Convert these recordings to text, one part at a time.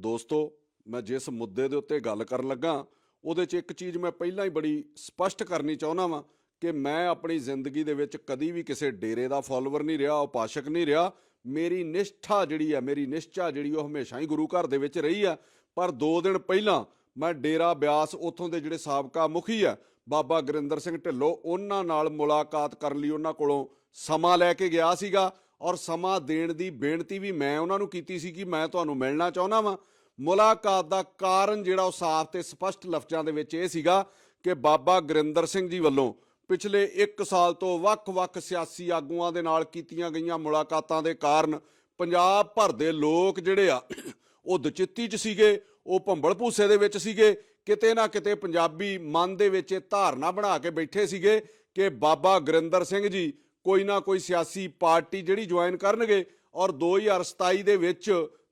ਦੋਸਤੋ, ਮੈਂ ਜਿਸ ਮੁੱਦੇ ਦੇ ਉੱਤੇ ਗੱਲ ਕਰਨ ਲੱਗਾ, ਉਹਦੇ 'ਚ ਇੱਕ ਚੀਜ਼ ਮੈਂ ਪਹਿਲਾਂ ਹੀ ਬੜੀ ਸਪਸ਼ਟ ਕਰਨੀ ਚਾਹੁੰਦਾ ਵਾਂ ਕਿ ਮੈਂ ਆਪਣੀ ਜ਼ਿੰਦਗੀ ਦੇ ਵਿੱਚ ਕਦੀ ਵੀ ਕਿਸੇ ਡੇਰੇ ਦਾ ਫਾਲੋਅਰ ਨਹੀਂ ਰਿਹਾ, ਉਪਾਸ਼ਕ ਨਹੀਂ ਰਿਹਾ। ਮੇਰੀ ਨਿਸ਼ਠਾ ਜਿਹੜੀ ਹੈ, ਮੇਰੀ ਨਿਸ਼ਚਾ ਜਿਹੜੀ ਉਹ ਹਮੇਸ਼ਾ ਹੀ ਗੁਰੂ ਘਰ ਦੇ ਵਿੱਚ ਰਹੀ ਆ ਪਰ 2 ਦਿਨ ਪਹਿਲਾਂ ਮੈਂ ਡੇਰਾ ਬਿਆਸ ਉੱਥੋਂ ਦੇ ਜਿਹੜੇ ਸਾਬਕਾ ਮੁਖੀ ਆ ਬਾਬਾ ਗੁਰਿੰਦਰ ਸਿੰਘ ਢਿੱਲੋਂ, ਉਹਨਾਂ ਨਾਲ ਮੁਲਾਕਾਤ ਕਰਨ ਲਈ ਉਹਨਾਂ ਕੋਲੋਂ ਸਮਾਂ ਲੈ ਕੇ ਗਿਆ ਸੀਗਾ। ਔਰ ਸਮਾਂ ਦੇਣ ਦੀ ਬੇਨਤੀ ਵੀ ਮੈਂ ਉਹਨਾਂ ਨੂੰ ਕੀਤੀ ਸੀ ਕਿ ਮੈਂ ਤੁਹਾਨੂੰ ਮਿਲਣਾ ਚਾਹੁੰਦਾ ਵਾਂ। ਮੁਲਾਕਾਤ ਦਾ ਕਾਰਨ ਜਿਹੜਾ ਉਹ ਸਾਫ਼ ਤੇ ਸਪਸ਼ਟ ਲਫ਼ਜ਼ਾਂ ਦੇ ਵਿੱਚ ਇਹ ਸੀਗਾ ਕਿ ਬਾਬਾ ਗੁਰਿੰਦਰ ਸਿੰਘ ਜੀ ਵੱਲੋਂ ਪਿਛਲੇ 1 ਸਾਲ ਤੋਂ ਵੱਖ-ਵੱਖ ਸਿਆਸੀ ਆਗੂਆਂ ਦੇ ਨਾਲ ਕੀਤੀਆਂ ਗਈਆਂ ਮੁਲਾਕਾਤਾਂ ਦੇ ਕਾਰਨ ਪੰਜਾਬ ਭਰ ਦੇ ਲੋਕ ਜਿਹੜੇ ਆ, ਉਹ ਦਚਿੱਤੀ 'ਚ ਸੀਗੇ, ਉਹ ਭੰਬਲ ਭੂਸੇ ਦੇ ਵਿੱਚ ਸੀਗੇ, ਕਿਤੇ ਨਾ ਕਿਤੇ ਪੰਜਾਬੀ ਮਨ ਦੇ ਵਿੱਚ ਇਹ ਧਾਰਨਾ ਬਣਾ ਕੇ ਬੈਠੇ ਸੀਗੇ ਕਿ ਬਾਬਾ ਗੁਰਿੰਦਰ ਸਿੰਘ ਜੀ ਕੋਈ ਨਾ ਕੋਈ ਸਿਆਸੀ ਪਾਰਟੀ ਜਿਹੜੀ ਜੁਆਇਨ ਕਰਨਗੇ ਔਰ 2027 ਦੇ ਵਿੱਚ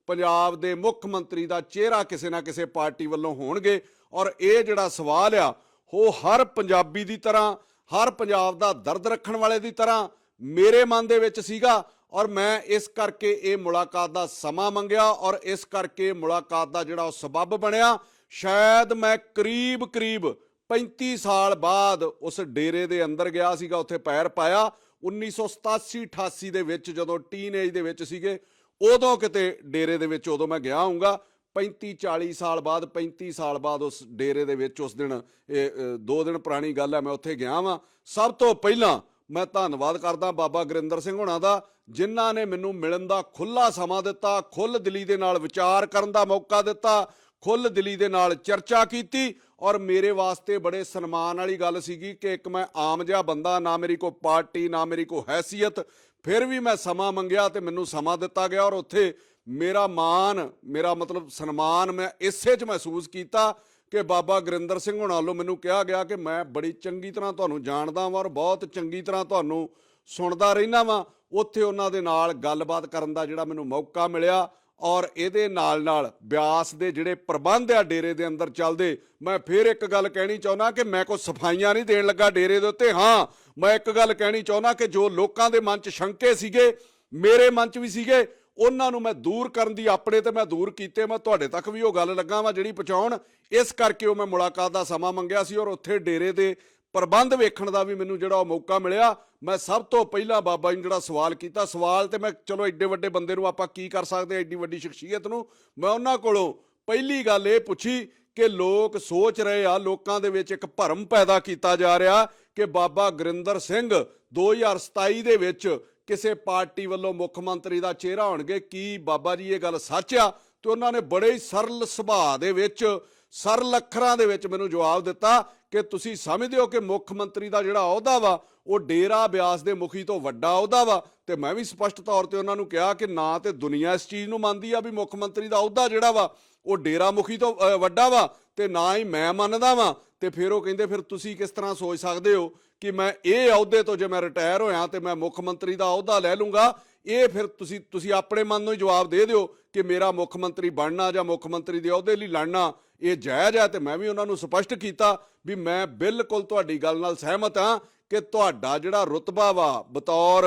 ਪੰਜਾਬ ਦੇ ਮੁੱਖ ਮੰਤਰੀ ਦਾ ਚਿਹਰਾ ਕਿਸੇ ਨਾ ਕਿਸੇ ਪਾਰਟੀ ਵੱਲੋਂ ਹੋਣਗੇ ਔਰ ਇਹ ਜਿਹੜਾ ਸਵਾਲ ਆ, ਉਹ ਹਰ ਪੰਜਾਬੀ ਦੀ ਤਰ੍ਹਾਂ, ਹਰ ਪੰਜਾਬ ਦਾ ਦਰਦ ਰੱਖਣ ਵਾਲੇ ਦੀ ਤਰ੍ਹਾਂ ਮੇਰੇ ਮਨ ਦੇ ਵਿੱਚ ਸੀਗਾ ਔਰ ਮੈਂ ਇਸ ਕਰਕੇ ਇਹ ਮੁਲਾਕਾਤ ਦਾ ਸਮਾਂ ਮੰਗਿਆ ਔਰ ਇਸ ਕਰਕੇ ਮੁਲਾਕਾਤ ਦਾ ਜਿਹੜਾ ਉਹ ਸਬੱਬ ਬਣਿਆ। ਸ਼ਾਇਦ ਮੈਂ ਕਰੀਬ ਕਰੀਬ 35 ਸਾਲ ਬਾਅਦ ਉਸ ਡੇਰੇ ਦੇ ਅੰਦਰ ਗਿਆ ਸੀਗਾ, ਉੱਥੇ ਪੈਰ ਪਾਇਆ 1987 88 ਦੇ ਵਿੱਚ ਜਦੋਂ ਟੀਨੇਜ ਦੇ ਵਿੱਚ ਸੀਗੇ ਉਦੋਂ ਕਿਤੇ ਡੇਰੇ ਦੇ ਵਿੱਚ ਉਦੋਂ ਮੈਂ ਗਿਆ ਹੂੰਗਾ 35 40 ਸਾਲ ਬਾਅਦ 35 ਸਾਲ ਬਾਅਦ ਉਸ ਡੇਰੇ ਦੇ ਵਿੱਚ ਉਸ ਦਿਨ ਇਹ ਅ, ਦੋ ਦਿਨ ਪੁਰਾਣੀ ਗੱਲ ਹੈ ਮੈਂ ਉੱਥੇ ਗਿਆ ਵਾਂ। ਸਭ ਤੋਂ ਪਹਿਲਾਂ ਮੈਂ ਧੰਨਵਾਦ ਕਰਦਾ ਬਾਬਾ ਗੁਰਿੰਦਰ ਸਿੰਘ ਹੋਣਾ ਦਾ ਜਿਨ੍ਹਾਂ ਨੇ ਮੈਨੂੰ ਮਿਲਣ ਦਾ ਖੁੱਲਾ ਸਮਾਂ ਦਿੱਤਾ ਖੁੱਲ ਦਿਲੀ ਦੇ ਨਾਲ ਵਿਚਾਰ ਕਰਨ ਦਾ ਮੌਕਾ ਦਿੱਤਾ ਖੁੱਲ ਦਿਲੀ ਦੇ ਨਾਲ ਚਰਚਾ ਕੀਤੀ ਔਰ ਮੇਰੇ ਵਾਸਤੇ ਬੜੇ ਸਨਮਾਨ ਵਾਲੀ ਗੱਲ ਸੀਗੀ ਕਿ ਇੱਕ ਮੈਂ ਆਮ ਜਿਹਾ ਬੰਦਾ, ਨਾ ਮੇਰੀ ਕੋ ਪਾਰਟੀ, ਨਾ ਮੇਰੀ ਕੋ ਹੈਸੀਅਤ, ਫਿਰ ਵੀ ਮੈਂ ਸਮਾਂ ਮੰਗਿਆ ਤੇ ਮੈਨੂੰ ਸਮਾਂ ਦਿੱਤਾ ਗਿਆ ਔਰ ਉੱਥੇ ਮੇਰਾ ਮਾਣ, ਮੇਰਾ ਮਤਲਬ ਸਨਮਾਨ ਮੈਂ ਇਸੇ 'ਚ ਮਹਿਸੂਸ ਕੀਤਾ ਕਿ ਬਾਬਾ ਗੁਰਿੰਦਰ ਸਿੰਘ ਹੋਣਾ ਵੱਲੋਂ ਮੈਨੂੰ ਕਿਹਾ ਗਿਆ ਕਿ ਮੈਂ ਬੜੀ ਚੰਗੀ ਤਰ੍ਹਾਂ ਤੁਹਾਨੂੰ ਜਾਣਦਾ ਵਾਂ ਔਰ ਬਹੁਤ ਚੰਗੀ ਤਰ੍ਹਾਂ ਤੁਹਾਨੂੰ ਸੁਣਦਾ ਰਹਿਣਾ ਵਾਂ। ਉੱਥੇ ਉਹਨਾਂ ਦੇ ਨਾਲ ਗੱਲਬਾਤ ਕਰਨ ਦਾ ਜਿਹੜਾ ਮੈਨੂੰ ਮੌਕਾ ਮਿਲਿਆ ਔਰ ਇਹਦੇ ਨਾਲ ਨਾਲ ਬਿਆਸ ਦੇ ਜਿਹੜੇ ਪ੍ਰਬੰਧ ਆ ਡੇਰੇ ਦੇ ਅੰਦਰ ਚੱਲਦੇ, ਮੈਂ ਫੇਰ ਇੱਕ ਗੱਲ ਕਹਿਣੀ ਚਾਹੁੰਦਾ ਕਿ ਮੈਂ ਕੋਈ ਸਫਾਈਆਂ ਨਹੀਂ ਦੇਣ ਲੱਗਾ ਡੇਰੇ ਦੇ ਉੱਤੇ। ਹਾਂ, ਮੈਂ ਇੱਕ ਗੱਲ ਕਹਿਣੀ ਚਾਹੁੰਦਾ ਕਿ ਜੋ ਲੋਕਾਂ ਦੇ ਮਨ 'ਚ ਸ਼ੰਕੇ ਸੀਗੇ, ਮੇਰੇ ਮਨ 'ਚ ਵੀ ਸੀਗੇ, ਉਹਨਾਂ ਨੂੰ ਮੈਂ ਦੂਰ ਕਰਨ ਦੀ ਆਪਣੇ ਤੇ ਮੈਂ ਦੂਰ ਕੀਤੇ, ਮੈਂ ਤੁਹਾਡੇ ਤੱਕ ਵੀ ਉਹ ਗੱਲ ਲੱਗਾ ਵਾਂ ਜਿਹੜੀ ਪਹੁੰਚਾਉਣ। ਇਸ ਕਰਕੇ ਉਹ ਮੈਂ ਮੁਲਾਕਾਤ ਦਾ ਸਮਾਂ ਮੰਗਿਆ ਸੀ ਔਰ ਉੱਥੇ ਡੇਰੇ ਦੇ ਪ੍ਰਬੰਧ ਵੇਖਣ ਦਾ ਵੀ ਮੈਨੂੰ ਜਿਹੜਾ ਉਹ ਮੌਕਾ ਮਿਲਿਆ। ਮੈਂ ਸਭ ਤੋਂ ਪਹਿਲਾਂ ਬਾਬਾ ਜੀ ਨੂੰ ਜਿਹੜਾ ਸਵਾਲ ਕੀਤਾ, ਸਵਾਲ ਤੇ ਮੈਂ ਚਲੋ ਐਡੇ ਵੱਡੇ ਬੰਦੇ ਨੂੰ ਆਪਾਂ ਕੀ ਕਰ ਸਕਦੇ ਐਡੀ ਵੱਡੀ ਸ਼ਖਸੀਅਤ ਨੂੰ। ਮੈਂ ਉਹਨਾਂ ਕੋਲੋਂ ਪਹਿਲੀ ਗੱਲ ਇਹ ਪੁੱਛੀ ਕਿ ਲੋਕ ਸੋਚ ਰਹੇ ਆ, ਲੋਕਾਂ ਦੇ ਵਿੱਚ ਇੱਕ ਭਰਮ ਪੈਦਾ ਕੀਤਾ ਜਾ ਰਿਹਾ ਕਿ ਬਾਬਾ ਗੁਰਿੰਦਰ ਸਿੰਘ 2027 ਦੇ ਵਿੱਚ ਕਿਸੇ ਪਾਰਟੀ ਵੱਲੋਂ ਮੁੱਖ ਮੰਤਰੀ ਦਾ ਚਿਹਰਾ ਹੋਣਗੇ। ਕੀ ਬਾਬਾ ਜੀ ਇਹ ਗੱਲ ਸੱਚ ਆ? ਤੇ ਉਹਨਾਂ ਨੇ ਬੜੇ ਹੀ ਸਰਲ ਸੁਭਾਅ ਦੇ ਵਿੱਚ, ਸਰਲ ਅੱਖਰਾਂ ਦੇ ਵਿੱਚ ਮੈਨੂੰ ਜਵਾਬ ਦਿੱਤਾ ਕਿ ਤੁਸੀਂ ਸਮਝਦੇ ਹੋ ਕਿ ਮੁੱਖ ਮੰਤਰੀ ਦਾ ਜਿਹੜਾ ਅਹੁਦਾ ਵਾ, ਉਹ ਡੇਰਾ ਬਿਆਸ ਦੇ ਮੁਖੀ ਤੋਂ ਵੱਡਾ ਅਹੁਦਾ ਵਾ। ਤੇ ਮੈਂ ਵੀ ਸਪਸ਼ਟ ਤੌਰ ਤੇ ਉਹਨਾਂ ਨੂੰ ਕਿਹਾ ਕਿ ਨਾ ਤੇ ਦੁਨੀਆ ਇਸ ਚੀਜ਼ ਨੂੰ ਮੰਨਦੀ ਆ ਵੀ ਮੁੱਖ ਮੰਤਰੀ ਦਾ ਅਹੁਦਾ ਜਿਹੜਾ ਵਾ, ਉਹ ਡੇਰਾ ਮੁਖੀ ਤੋਂ ਵੱਡਾ ਵਾ ਤੇ ਨਾ ਹੀ ਮੈਂ ਮੰਨਦਾ ਵਾਂ। ਤੇ ਫਿਰ ਉਹ ਕਹਿੰਦੇ, ਫਿਰ ਤੁਸੀਂ ਕਿਸ ਤਰ੍ਹਾਂ ਸੋਚ ਸਕਦੇ ਹੋ ਕਿ ਮੈਂ ਇਹ ਅਹੁਦੇ ਤੋਂ ਜੇ ਮੈਂ ਰਿਟਾਇਰ ਹੋਇਆ ਤੇ ਮੈਂ ਮੁੱਖ ਮੰਤਰੀ ਦਾ ਅਹੁਦਾ ਲੈ ਲੂੰਗਾ? ਇਹ ਫਿਰ ਤੁਸੀਂ ਤੁਸੀਂ ਆਪਣੇ ਮਨ ਨੂੰ ਹੀ ਜਵਾਬ ਦੇ ਦਿਓ ਕਿ ਮੇਰਾ ਮੁੱਖ ਮੰਤਰੀ ਬਣਨਾ ਜਾਂ ਮੁੱਖ ਮੰਤਰੀ ਦੇ ਅਹੁਦੇ ਲਈ ਲੜਨਾ, ਇਹ ਜਾਇਜ਼ ਹੈ ਤੇ ਮੈਂ ਵੀ ਉਹਨਾਂ ਨੂੰ ਸਪਸ਼ਟ ਕੀਤਾ ਵੀ ਮੈਂ ਬਿਲਕੁਲ ਤੁਹਾਡੀ ਗੱਲ ਨਾਲ ਸਹਿਮਤ ਹਾਂ ਕਿ ਤੁਹਾਡਾ ਜਿਹੜਾ ਰੁਤਬਾ ਵਾ ਬਤੌਰ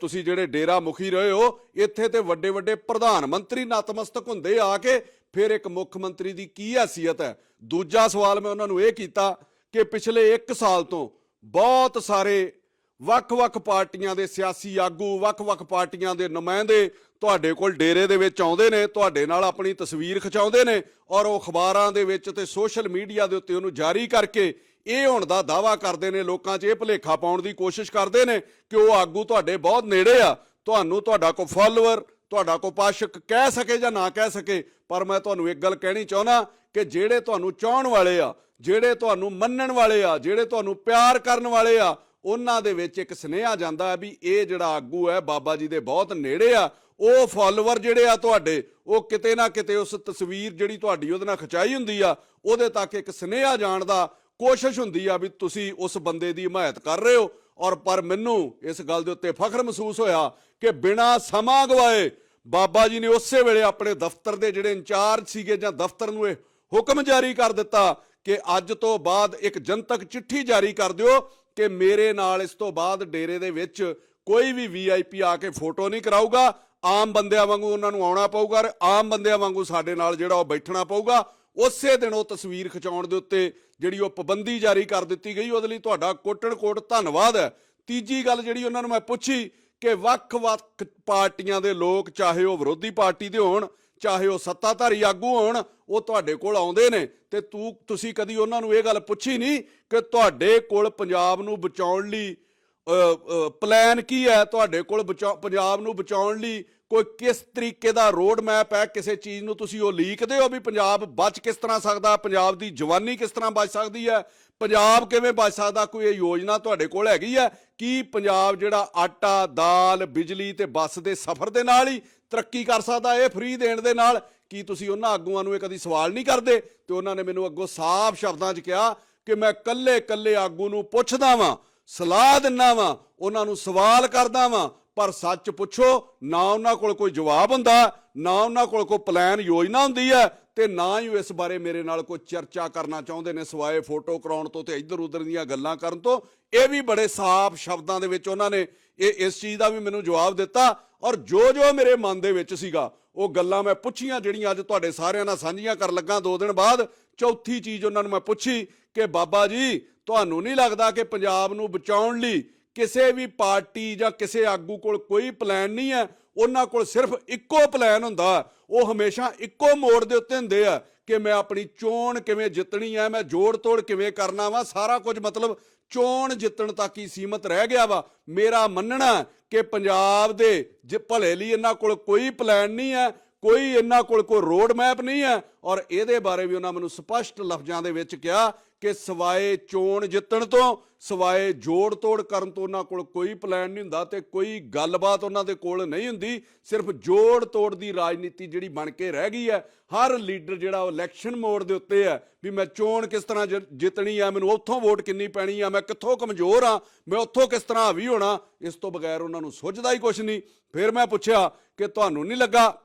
ਤੁਸੀਂ ਜਿਹੜੇ ਡੇਰਾ ਮੁਖੀ ਰਹੇ ਹੋ, ਇੱਥੇ ਤੇ ਵੱਡੇ ਵੱਡੇ ਪ੍ਰਧਾਨ ਮੰਤਰੀ ਨਤਮਸਤਕ ਹੁੰਦੇ ਆ ਕੇ ਫਿਰ ਇੱਕ ਮੁੱਖ ਮੰਤਰੀ ਦੀ ਕੀ ਹیثیت ਹੈ? ਦੂਜਾ ਸਵਾਲ ਮੈਂ ਉਹਨਾਂ ਨੂੰ ਇਹ ਕੀਤਾ ਕਿ ਪਿਛਲੇ 1 ਸਾਲ ਤੋਂ ਬਹੁਤ ਸਾਰੇ ਵੱਖ-ਵੱਖ ਪਾਰਟੀਆਂ ਦੇ ਸਿਆਸੀ ਆਗੂ, ਵੱਖ-ਵੱਖ ਪਾਰਟੀਆਂ ਦੇ ਨੁਮਾਇੰਦੇ ਤੁਹਾਡੇ ਕੋਲ ਡੇਰੇ ਦੇ ਵਿੱਚ ਆਉਂਦੇ ਨੇ, ਤੁਹਾਡੇ ਨਾਲ ਆਪਣੀ ਤਸਵੀਰ ਖਿਚਾਉਂਦੇ ਨੇ ਔਰ ਉਹ ਅਖਬਾਰਾਂ ਦੇ ਵਿੱਚ ਤੇ ਸੋਸ਼ਲ ਮੀਡੀਆ ਦੇ ਉੱਤੇ ਉਹਨੂੰ ਜਾਰੀ ਕਰਕੇ ਇਹ ਹੋਣ ਦਾ ਦਾਵਾ ਕਰਦੇ ਨੇ, ਲੋਕਾਂ 'ਚ ਇਹ ਭੁਲੇਖਾ ਪਾਉਣ ਦੀ ਕੋਸ਼ਿਸ਼ ਕਰਦੇ ਨੇ ਕਿ ਉਹ ਆਗੂ ਤੁਹਾਡੇ ਬਹੁਤ ਨੇੜੇ ਆ, ਤੁਹਾਨੂੰ ਤੁਹਾਡਾ ਕੋ ਫਾਲੋਅਰ ਤੁਹਾਡਾ ਕੋ ਪਾਸ਼ਕ ਕਹਿ ਸਕੇ ਜਾਂ ਨਾ ਕਹਿ ਸਕੇ, ਪਰ ਮੈਂ ਤੁਹਾਨੂੰ ਇੱਕ ਗੱਲ ਕਹਿਣੀ ਚਾਹੁੰਦਾ ਕਿ ਜਿਹੜੇ ਤੁਹਾਨੂੰ ਚਾਹਣ ਵਾਲੇ ਆ, ਜਿਹੜੇ ਤੁਹਾਨੂੰ ਮੰਨਣ ਵਾਲੇ ਆ, ਜਿਹੜੇ ਤੁਹਾਨੂੰ ਪਿਆਰ ਕਰਨ ਵਾਲੇ ਆ ਉਹਨਾਂ ਦੇ ਵਿੱਚ ਇੱਕ ਸੁਨੇਹਾ ਜਾਂਦਾ ਹੈ ਵੀ ਇਹ ਜਿਹੜਾ ਆਗੂ ਹੈ, ਬਾਬਾ ਜੀ ਦੇ ਬਹੁਤ ਨੇੜੇ ਆ। ਉਹ ਫਾਲੋਅਰ ਜਿਹੜੇ ਆ ਤੁਹਾਡੇ, ਉਹ ਕਿਤੇ ਨਾ ਕਿਤੇ ਉਸ ਤਸਵੀਰ ਜਿਹੜੀ ਤੁਹਾਡੀ ਉਹਦੇ ਨਾਲ ਖਿਚਾਈ ਹੁੰਦੀ ਆ, ਉਹਦੇ ਤੱਕ ਇੱਕ ਸੁਨੇਹਾ ਜਾਣ ਦਾ ਕੋਸ਼ਿਸ਼ ਹੁੰਦੀ ਆ ਵੀ ਤੁਸੀਂ ਉਸ ਬੰਦੇ ਦੀ ਹਮਾਇਤ ਕਰ ਰਹੇ ਹੋ। ਔਰ ਪਰ ਮੈਨੂੰ ਇਸ ਗੱਲ ਦੇ ਉੱਤੇ ਫਖਰ ਮਹਿਸੂਸ ਹੋਇਆ ਕਿ ਬਿਨਾ ਸਮਾਂ ਗਵਾਏ ਬਾਬਾ ਜੀ ਨੇ ਉਸੇ ਵੇਲੇ ਆਪਣੇ ਦਫ਼ਤਰ ਦੇ ਜਿਹੜੇ ਇੰਚਾਰਜ ਸੀਗੇ ਜਾਂ ਦਫ਼ਤਰ ਨੂੰ ਇਹ ਹੁਕਮ ਜਾਰੀ ਕਰ ਦਿੱਤਾ ਕਿ ਅੱਜ ਤੋਂ ਬਾਅਦ ਇੱਕ ਜਨਤਕ ਚਿੱਠੀ ਜਾਰੀ ਕਰ ਦਿਓ ਕਿ ਮੇਰੇ ਨਾਲ ਇਸ ਤੋਂ ਬਾਅਦ ਡੇਰੇ ਦੇ ਵਿੱਚ ਕੋਈ ਵੀ ਵੀਆਈਪੀ ਆ ਕੇ ਫੋਟੋ ਨਹੀਂ ਕਰਾਊਗਾ। ਆਮ ਬੰਦਿਆਂ ਵਾਂਗੂ ਉਹਨਾਂ ਨੂੰ ਆਉਣਾ ਪਊਗਾ ਆਮ ਬੰਦਿਆਂ ਵਾਂਗੂ ਸਾਡੇ ਨਾਲ ਜਿਹੜਾ ਉਹ ਬੈਠਣਾ ਪਊਗਾ। ਉਸੇ ਦਿਨ ਉਹ ਤਸਵੀਰ ਖਿਚਾਉਣ ਦੇ ਉੱਤੇ ਜਿਹੜੀ ਉਹ ਪਾਬੰਦੀ ਜਾਰੀ ਕਰ ਦਿੱਤੀ ਗਈ। ਉਹਦੇ ਲਈ ਤੁਹਾਡਾ ਕੋਟਣ ਕੋਟ ਧੰਨਵਾਦ। ਹੈ ਤੀਜੀ ਗੱਲ ਜਿਹੜੀ ਉਹਨਾਂ ਨੂੰ ਮੈਂ ਪੁੱਛੀ ਕਿ ਵੱਖ-ਵੱਖ ਪਾਰਟੀਆਂ ਦੇ ਲੋਕ, ਚਾਹੇ ਉਹ ਵਿਰੋਧੀ ਪਾਰਟੀ ਦੇ ਹੋਣ ਚਾਹੇ ਉਹ ਸੱਤਾਧਾਰੀ ਆਗੂ ਹੋਣ, ਉਹ ਤੁਹਾਡੇ ਕੋਲ ਆਉਂਦੇ ਨੇ ਤੇ ਤੂੰ, ਤੁਸੀਂ ਕਦੀ ਉਹਨਾਂ ਨੂੰ ਇਹ ਗੱਲ ਪੁੱਛੀ ਨਹੀਂ ਕਿ ਤੁਹਾਡੇ ਕੋਲ ਪੰਜਾਬ ਨੂੰ ਬਚਾਉਣ ਲਈ ਪਲਾਨ ਕੀ ਹੈ ਤੁਹਾਡੇ ਕੋਲ ਬਚਾ- ਪੰਜਾਬ ਨੂੰ ਬਚਾਉਣ ਲਈ? ਕੋਈ ਕਿਸ ਤਰੀਕੇ ਦਾ ਰੋਡ ਮੈਪ ਹੈ ਕਿਸੇ ਚੀਜ਼ ਨੂੰ ਤੁਸੀਂ ਉਹ ਲੀਕਦੇ ਹੋ ਵੀ ਪੰਜਾਬ ਬਚ ਕਿਸ ਤਰ੍ਹਾਂ ਸਕਦਾ, ਪੰਜਾਬ ਦੀ ਜਵਾਨੀ ਕਿਸ ਤਰ੍ਹਾਂ ਬਚ ਸਕਦੀ ਹੈ? ਪੰਜਾਬ ਕਿਵੇਂ ਬਚ ਸਕਦਾ? ਕੋਈ ਇਹ ਯੋਜਨਾ ਤੁਹਾਡੇ ਕੋਲ ਹੈਗੀ ਹੈ? ਕੀ ਪੰਜਾਬ ਜਿਹੜਾ ਆਟਾ, ਦਾਲ, ਬਿਜਲੀ ਤੇ ਬੱਸ ਦੇ ਸਫ਼ਰ ਦੇ ਨਾਲ ਹੀ ਤਰੱਕੀ ਕਰ ਸਕਦਾ ਇਹ ਫ੍ਰੀ ਦੇਣ ਦੇ ਨਾਲ। ਕੀ ਤੁਸੀਂ ਉਹਨਾਂ ਆਗੂਆਂ ਨੂੰ ਇਹ ਕਦੀ ਸਵਾਲ ਨਹੀਂ ਕਰਦੇ? ਤੇ ਉਹਨਾਂ ਨੇ ਮੈਨੂੰ ਅੱਗੋਂ ਸਾਫ਼ ਸ਼ਬਦਾਂ 'ਚ ਕਿਹਾ ਕਿ ਮੈਂ ਕੱਲੇ ਕੱਲੇ ਆਗੂ ਨੂੰ ਪੁੱਛਦਾ ਵਾਂ, ਸਲਾਹ ਦਿੰਦਾ ਵਾਂ, ਉਹਨਾਂ ਨੂੰ ਸਵਾਲ ਕਰਦਾ ਵਾਂ, ਪਰ ਸੱਚ ਪੁੱਛੋ, ਨਾ ਉਹਨਾਂ ਕੋਲ ਕੋਈ ਜਵਾਬ ਹੁੰਦਾ, ਨਾ ਉਹਨਾਂ ਕੋਲ ਕੋਈ ਪਲਾਨ ਯੋਜਨਾ ਹੁੰਦੀ ਹੈ, ਤੇ ਨਾ ਹੀ ਉਹ ਇਸ ਬਾਰੇ ਮੇਰੇ ਨਾਲ ਕੋਈ ਚਰਚਾ ਕਰਨਾ ਚਾਹੁੰਦੇ ਨੇ, ਸਵਾਏ ਫੋਟੋ ਕਰਾਉਣ ਤੋਂ ਤੇ ਇੱਧਰ ਉੱਧਰ ਦੀਆਂ ਗੱਲਾਂ ਕਰਨ ਤੋਂ। ਇਹ ਵੀ ਬੜੇ ਸਾਫ਼ ਸ਼ਬਦਾਂ ਦੇ ਵਿੱਚ ਉਹਨਾਂ ਨੇ ਇਹ ਇਸ ਚੀਜ਼ ਦਾ ਵੀ ਮੈਨੂੰ ਜਵਾਬ ਦਿੱਤਾ ਔਰ ਜੋ ਜੋ ਮੇਰੇ ਮਨ ਦੇ ਵਿੱਚ ਸੀਗਾ, ਉਹ ਗੱਲਾਂ ਮੈਂ ਪੁੱਛੀਆਂ ਜਿਹੜੀਆਂ ਅੱਜ ਤੁਹਾਡੇ ਸਾਰਿਆਂ ਨਾਲ ਸਾਂਝੀਆਂ ਕਰਨ ਲੱਗਾ ਦੋ ਦਿਨ ਬਾਅਦ। ਚੌਥੀ ਚੀਜ਼ ਉਹਨਾਂ ਨੂੰ ਮੈਂ ਪੁੱਛੀ ਕਿ, ਬਾਬਾ ਜੀ, ਤੁਹਾਨੂੰ ਨਹੀਂ ਲੱਗਦਾ ਕਿ ਪੰਜਾਬ ਨੂੰ ਬਚਾਉਣ ਲਈ ਕਿਸੇ ਵੀ ਪਾਰਟੀ ਜਾਂ ਕਿਸੇ ਆਗੂ ਕੋਲ ਕੋਈ ਪਲਾਨ ਨਹੀਂ ਹੈ? ਉਹਨਾਂ ਕੋਲ ਸਿਰਫ ਇੱਕੋ ਪਲਾਨ ਹੁੰਦਾ। ਉਹ ਹਮੇਸ਼ਾ ਇੱਕੋ ਮੋੜ ਦੇ ਉੱਤੇ ਹੁੰਦੇ ਆ ਕਿ ਮੈਂ ਆਪਣੀ ਚੋਣ ਕਿਵੇਂ ਜਿੱਤਣੀ ਹੈ, ਮੈਂ ਜੋੜ ਤੋੜ ਕਿਵੇਂ ਕਰਨਾ ਵਾ, ਸਾਰਾ ਕੁਝ ਮਤਲਬ ਚੋਣ ਜਿੱਤਣ ਤੱਕ ਹੀ ਸੀਮਤ ਰਹਿ ਗਿਆ ਵਾ। ਮੇਰਾ ਮੰਨਣਾ ਕਿ ਪੰਜਾਬ ਦੇ ਜੇ ਭਲੇ ਲਈ ਇਹਨਾਂ ਕੋਲ ਕੋਈ ਪਲਾਨ ਨਹੀਂ ਹੈ ਕੋਈ ਇਹਨਾਂ ਕੋਲ ਕੋਈ ਰੋਡ ਮੈਪ ਨਹੀਂ ਹੈ। ਔਰ ਇਹਦੇ ਬਾਰੇ ਵੀ ਉਹਨਾਂ ਮੈਨੂੰ ਸਪਸ਼ਟ ਲਫ਼ਜ਼ਾਂ ਦੇ ਵਿੱਚ ਕਿਹਾ ਕਿ ਸਵਾਏ ਚੋਣ ਜਿੱਤਣ ਤੋਂ, ਸਵਾਏ ਜੋੜ ਤੋੜ ਕਰਨ ਤੋਂ ਉਹਨਾਂ ਕੋਲ ਕੋਈ ਪਲਾਨ ਨਹੀਂ ਹੁੰਦਾ ਤੇ ਕੋਈ ਗੱਲਬਾਤ ਉਹਨਾਂ ਦੇ ਕੋਲ ਨਹੀਂ ਹੁੰਦੀ। ਸਿਰਫ ਜੋੜ ਤੋੜ ਦੀ ਰਾਜਨੀਤੀ ਜਿਹੜੀ ਬਣ ਕੇ ਰਹਿ ਗਈ ਹੈ। ਹਰ ਲੀਡਰ ਜਿਹੜਾ ਉਹ ਇਲੈਕਸ਼ਨ ਮੋਡ ਦੇ ਉੱਤੇ ਹੈ ਵੀ ਮੈਂ ਚੋਣ ਕਿਸ ਤਰ੍ਹਾਂ ਜਿ- ਜਿੱਤਣੀ ਹੈ, ਮੈਨੂੰ ਉੱਥੋਂ ਵੋਟ ਕਿੰਨੀ ਪੈਣੀ ਆ ਮੈਂ ਕਿੱਥੋਂ ਕਮਜ਼ੋਰ ਆ ਮੈਂ ਉੱਥੋਂ ਕਿਸ ਤਰ੍ਹਾਂ ਹਾਵੀ ਹੋਣਾ, ਇਸ ਤੋਂ ਬਗੈਰ ਉਹਨਾਂ ਨੂੰ ਸੁੱਝਦਾ ਹੀ ਕੁਝ ਨਹੀਂ। ਫਿਰ ਮੈਂ ਪੁੱਛਿਆ ਕਿ ਤੁਹਾਨੂੰ ਨਹੀਂ ਲੱਗਾ